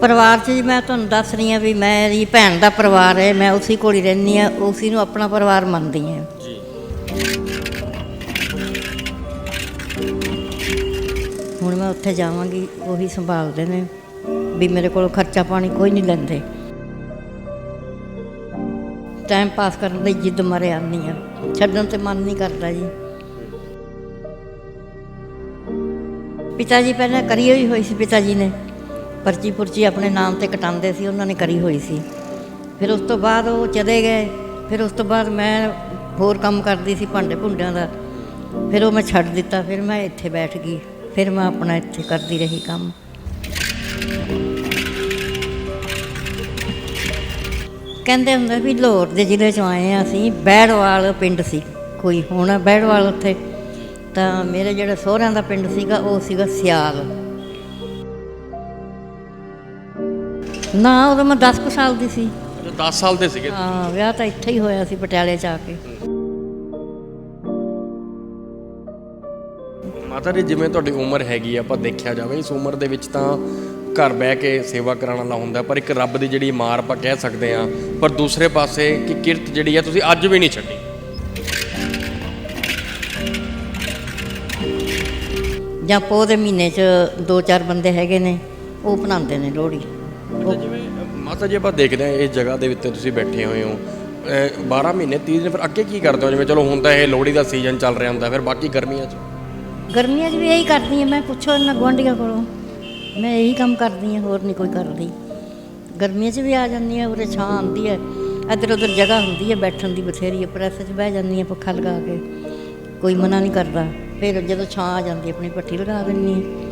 ਪਰਿਵਾਰ 'ਚ ਜੀ ਮੈਂ ਤੁਹਾਨੂੰ ਦੱਸ ਰਹੀ ਹਾਂ ਵੀ ਮੇਰੀ ਭੈਣ ਦਾ ਪਰਿਵਾਰ ਹੈ ਮੈਂ ਉਸੇ ਕੋਲ ਹੀ ਰਹਿੰਦੀ ਹਾਂ ਉਸੇ ਨੂੰ ਆਪਣਾ ਪਰਿਵਾਰ ਮੰਨਦੀ ਹਾਂ। ਜੀ। ਹੁਣ ਮੈਂ ਉੱਥੇ ਜਾਵਾਂਗੀ ਉਹੀ ਸੰਭਾਲਦੇ ਨੇ ਵੀ ਮੇਰੇ ਕੋਲ ਖਰਚਾ ਪਾਣੀ ਕੋਈ ਨਹੀਂ ਲੈਂਦੇ। ਟਾਈਮ ਪਾਸ ਕਰਨ ਦੀ ਜਿੱਦ ਮਰੇ ਆਉਂਦੀ ਆ ਛੱਡਣ ਤੇ ਮਨ ਨਹੀਂ ਕਰਦਾ ਜੀ। ਪਿਤਾ ਜੀ ਪਹਿਲਾਂ ਕਰੀ ਹੋਈ ਹੋਈ ਸੀ ਪਿਤਾ ਜੀ ਨੇ। ਪਰਚੀ ਪੁਰਚੀ ਆਪਣੇ ਨਾਮ ਤੇ ਕਟਾਉਂਦੇ ਸੀ, ਉਹਨਾਂ ਨੇ ਕਰੀ ਹੋਈ ਸੀ। ਫਿਰ ਉਸ ਤੋਂ ਬਾਅਦ ਉਹ ਚਲੇ ਗਏ। ਫਿਰ ਉਸ ਤੋਂ ਬਾਅਦ ਮੈਂ ਹੋਰ ਕੰਮ ਕਰਦੀ ਸੀ ਭਾਂਡੇ ਭੁੰਡਿਆਂ ਦਾ। ਫਿਰ ਉਹ ਮੈਂ ਛੱਡ ਦਿੱਤਾ। ਫਿਰ ਮੈਂ ਇੱਥੇ ਬੈਠ ਗਈ। ਫਿਰ ਮੈਂ ਆਪਣਾ ਇੱਥੇ ਕਰਦੀ ਰਹੀ ਕੰਮ। ਕਹਿੰਦੇ ਹੁੰਦੇ ਵੀ ਲਾਹੌਰ ਦੇ ਜ਼ਿਲ੍ਹੇ ਚੋਂ ਆਏ ਆ ਅਸੀਂ। ਬੈੜਵਾਲ ਪਿੰਡ ਸੀ ਕੋਈ। ਹੋਣਾ ਬੈੜਵਾਲ ਉੱਥੇ। ਤਾਂ ਮੇਰੇ ਜਿਹੜਾ ਸਹੁਰਿਆਂ ਦਾ ਪਿੰਡ ਸੀਗਾ, ਉਹ ਸੀਗਾ ਸਿਆਲ। ਨਾ ਉਦੋਂ ਮੈਂ 10 ਕੁ ਸਾਲ ਦੀ ਸੀ। ਅੱਛਾ 10 ਸਾਲ ਦੇ ਸੀਗੇ। ਹਾਂ ਵਿਆਹ ਤਾਂ ਇੱਥੇ ਹੀ ਹੋਇਆ ਸੀ ਪਟਿਆਲੇ ਚ ਆ ਕੇ। ਮਾਤਾ ਜੀ ਜਿਵੇਂ ਤੁਹਾਡੀ ਉਮਰ ਹੈਗੀ ਆ ਆਪਾਂ ਦੇਖਿਆ ਜਾਵੇ ਇਸ ਉਮਰ ਦੇ ਵਿੱਚ ਤਾਂ ਘਰ ਬਹਿ ਕੇ ਸੇਵਾ ਕਰਾਉਣ ਵਾਲਾ ਹੁੰਦਾ ਪਰ ਇੱਕ ਰੱਬ ਦੀ ਜਿਹੜੀ ਮਾਰ ਆਪਾਂ ਕਹਿ ਸਕਦੇ ਆ ਪਰ ਦੂਸਰੇ ਪਾਸੇ ਕਿ ਕਿਰਤ ਜਿਹੜੀ ਆ ਤੁਸੀਂ ਅੱਜ ਵੀ ਨਹੀਂ ਛੱਡੀ। ਜਾਂ ਪੋਹ ਦੇ ਮਹੀਨੇ ਚ ਦੋ ਚਾਰ ਬੰਦੇ ਹੈਗੇ ਨੇ ਉਹ ਬਣਾਉਂਦੇ ਨੇ ਲੋਹੜੀ। ਅੱਛਾ, ਜਿਵੇਂ ਮਾਤਾ ਜੀ ਆਪਾਂ ਦੇਖਦੇ ਆ ਇਸ ਜਗ੍ਹਾ ਦੇ ਉੱਤੇ ਤੁਸੀਂ ਬੈਠੇ ਹੋਏ ਹੋ। 12 ਮਹੀਨੇ 30 ਦਿਨ ਫਿਰ ਅੱਗੇ ਕੀ ਕਰਦੇ ਹੋ? ਜਿਵੇਂ ਚਲੋ ਹੁਣ ਤਾਂ ਇਹ ਲੋਹੜੀ ਦਾ ਸੀਜ਼ਨ ਚੱਲ ਰਿਹਾ ਹੁੰਦਾ ਫਿਰ ਬਾਕੀ ਗਰਮੀਆਂ 'ਚ? ਗਰਮੀਆਂ 'ਚ ਵੀ ਇਹੀ ਕਰਦੀ ਹਾਂ ਮੈਂ ਪੁੱਛੋ ਇਹਨਾਂ ਗੁਆਂਢੀਆਂ ਕੋਲੋਂ। ਮੈਂ ਇਹੀ ਕੰਮ ਕਰਦੀ ਹਾਂ ਹੋਰ ਨਹੀਂ ਕੋਈ ਕਰਦੀ। ਗਰਮੀਆਂ 'ਚ ਵੀ ਆ ਜਾਂਦੀ ਹਾਂ ਉਰੇ ਛਾਂ ਆਉਂਦੀ ਹੈ। ਇੱਧਰ ਉੱਧਰ ਜਗ੍ਹਾ ਹੁੰਦੀ ਹੈ ਬੈਠਣ ਦੀ ਬਥੇਰੀ ਹੈ ਪ੍ਰੈਸ 'ਚ ਬਹਿ ਜਾਂਦੀ ਹਾਂ ਪੱਖਾ ਲਗਾ ਕੇ। ਕੋਈ ਮਨਾ ਨਹੀਂ ਕਰਦਾ। ਫਿਰ ਜਦੋਂ ਛਾਂ ਆ ਜਾਂਦੀ ਆਪਣੀ ਪੱਠੀ ਲਗਾ ਦਿੰਦੀ ਹਾਂ।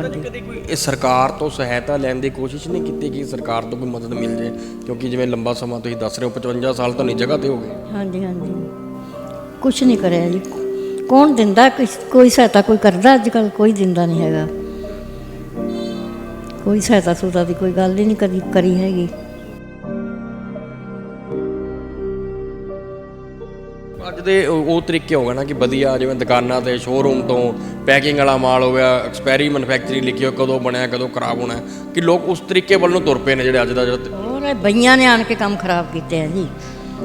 ਗੁਆਂਢੀ ਕਦੇ ਕੋਈ ਇਹ ਸਰਕਾਰ ਤੋਂ ਸਹਾਇਤਾ ਲੈਣ ਦੀ ਕੋਸ਼ਿਸ਼ ਨਹੀਂ ਕੀਤੀ ਕਿ ਸਰਕਾਰ ਤੋਂ ਕੋਈ ਮਦਦ ਮਿਲ ਜੇ? ਕਿਉਂਕਿ ਜਿਵੇਂ ਲੰਬਾ ਸਮਾਂ ਤੁਸੀਂ ਦੱਸ ਰਹੇ ਹੋ 55 ਸਾਲ ਤੋਂ ਨਹੀਂ ਜਗ੍ਹਾ ਤੇ ਹੋ ਗਏ। ਹਾਂਜੀ ਹਾਂਜੀ। ਕੁਛ ਨਹੀਂ ਕਰਿਆ ਜੀ। ਕੌਣ ਦਿੰਦਾ? ਕਿਸ- ਕੋਈ ਸਹਾਇਤਾ ਕੋਈ ਕਰਦਾ ਅੱਜ ਕੱਲ ਕੋਈ ਦਿੰਦਾ ਨਹੀਂ ਹੈਗਾ। ਕੋਈ ਸਹਾਇਤਾ ਸੁਤਾ ਦੀ ਕੋਈ ਗੱਲ ਹੀ ਨਹੀਂ ਕਰੀ ਕਰੀ ਹੈਗੀ। ਦੇ ਉਹ ਤਰੀਕੇ ਹੋ ਗਏ ਨਾ ਕਿ ਵਧੀਆ, ਜਿਵੇਂ ਦੁਕਾਨਾਂ ਤੇ ਸ਼ੋਰੂਮ ਤੋਂ ਪੈਕਿੰਗ ਵਾਲਾ ਮਾਲ ਹੋ ਗਿਆ ਐਕਸਪੈਰੀ ਮੈਨੂਫੈਕਚਰਿੰਗ ਲਿਖੀ ਕਦੋਂ ਬਣਿਆ, ਕਦੋਂ ਖਰਾਬ ਹੋਣਾ, ਕਿ ਲੋਕ ਉਸ ਤਰੀਕੇ ਵੱਲ ਨੂੰ ਤੁਰ ਪਏ ਨੇ ਜਿਹੜੇ ਅੱਜ ਦਾ ਜਿਹੜਾ ਹੋਰ ਇਹ ਬਈਆਂ ਨੇ ਆਣ ਕੇ ਕੰਮ ਖਰਾਬ ਕੀਤੇ ਆ ਜੀ।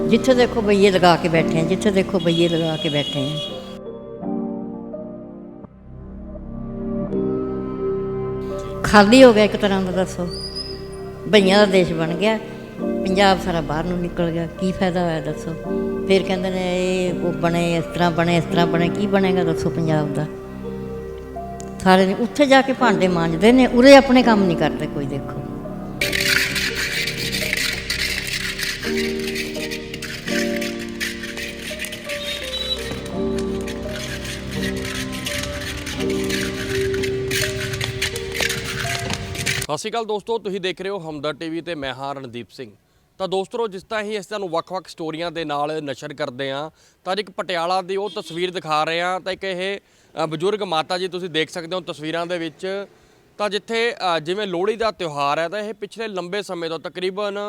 ਜਿੱਥੇ ਦੇਖੋ ਬਈਏ ਲਗਾ ਕੇ ਬੈਠੇ ਆ, ਜਿੱਥੇ ਦੇਖੋ ਬਈਏ ਲਗਾ ਕੇ ਬੈਠੇ ਆ। ਖਾਲੀ ਹੋ ਗਿਆ ਇੱਕ ਤਰ੍ਹਾਂ ਦਾ, ਦੱਸੋ। ਬਈਆਂ ਦਾ ਦੇਸ਼ ਬਣ ਗਿਆ। ਪੰਜਾਬ ਸਾਰਾ ਬਾਹਰ ਨੂੰ ਨਿਕਲ ਗਿਆ, ਕੀ ਫਾਇਦਾ ਹੋਇਆ ਦੱਸੋ? ਫਿਰ ਕਹਿੰਦੇ ਨੇ, ਇਹ ਉਹ ਬਣੇ, ਇਸ ਤਰ੍ਹਾਂ ਬਣੇ, ਇਸ ਤਰ੍ਹਾਂ ਬਣੇ, ਕੀ ਬਣੇਗਾ ਦੱਸੋ ਪੰਜਾਬ ਦਾ? ਸਾਰੇ ਨੇ ਉੱਥੇ ਜਾ ਕੇ ਭਾਂਡੇ ਮਾਂਜਦੇ ਨੇ, ਉਰੇ ਆਪਣੇ ਕੰਮ ਨਹੀਂ ਕਰਦੇ ਕੋਈ, ਦੇਖੋ। ਸਤਿ ਸ਼੍ਰੀ ਅਕਾਲ ਦੋਸਤੋ, ਤੁਸੀਂ ਦੇਖ ਰਹੇ ਹੋ ਹਮਦਰ ਟੀਵੀ ਤੇ ਮੈਂ ਹਾਂ ਰਣਦੀਪ ਸਿੰਘ। ਤਾਂ ਦੋਸਤੋ, ਜਿਸ ਤਰ੍ਹਾਂ ਹੀ ਅਸੀਂ ਤੁਹਾਨੂੰ ਵੱਖ-ਵੱਖ ਸਟੋਰੀਆਂ ਦੇ ਨਾਲ ਨਸ਼ਰ ਕਰਦੇ ਹਾਂ, ਤਾਂ ਅੱਜ ਇੱਕ ਪਟਿਆਲਾ ਦੀ ਉਹ ਤਸਵੀਰ ਦਿਖਾ ਰਹੇ ਹਾਂ, ਤਾਂ ਇੱਕ ਇਹ ਬਜ਼ੁਰਗ ਮਾਤਾ ਜੀ ਤੁਸੀਂ ਦੇਖ ਸਕਦੇ ਹੋ ਤਸਵੀਰਾਂ ਦੇ ਵਿੱਚ। ਤਾਂ ਜਿੱਥੇ ਜਿਵੇਂ ਲੋਹੜੀ ਦਾ ਤਿਉਹਾਰ ਹੈ, ਤਾਂ ਇਹ ਪਿਛਲੇ ਲੰਬੇ ਸਮੇਂ ਤੋਂ ਤਕਰੀਬਨ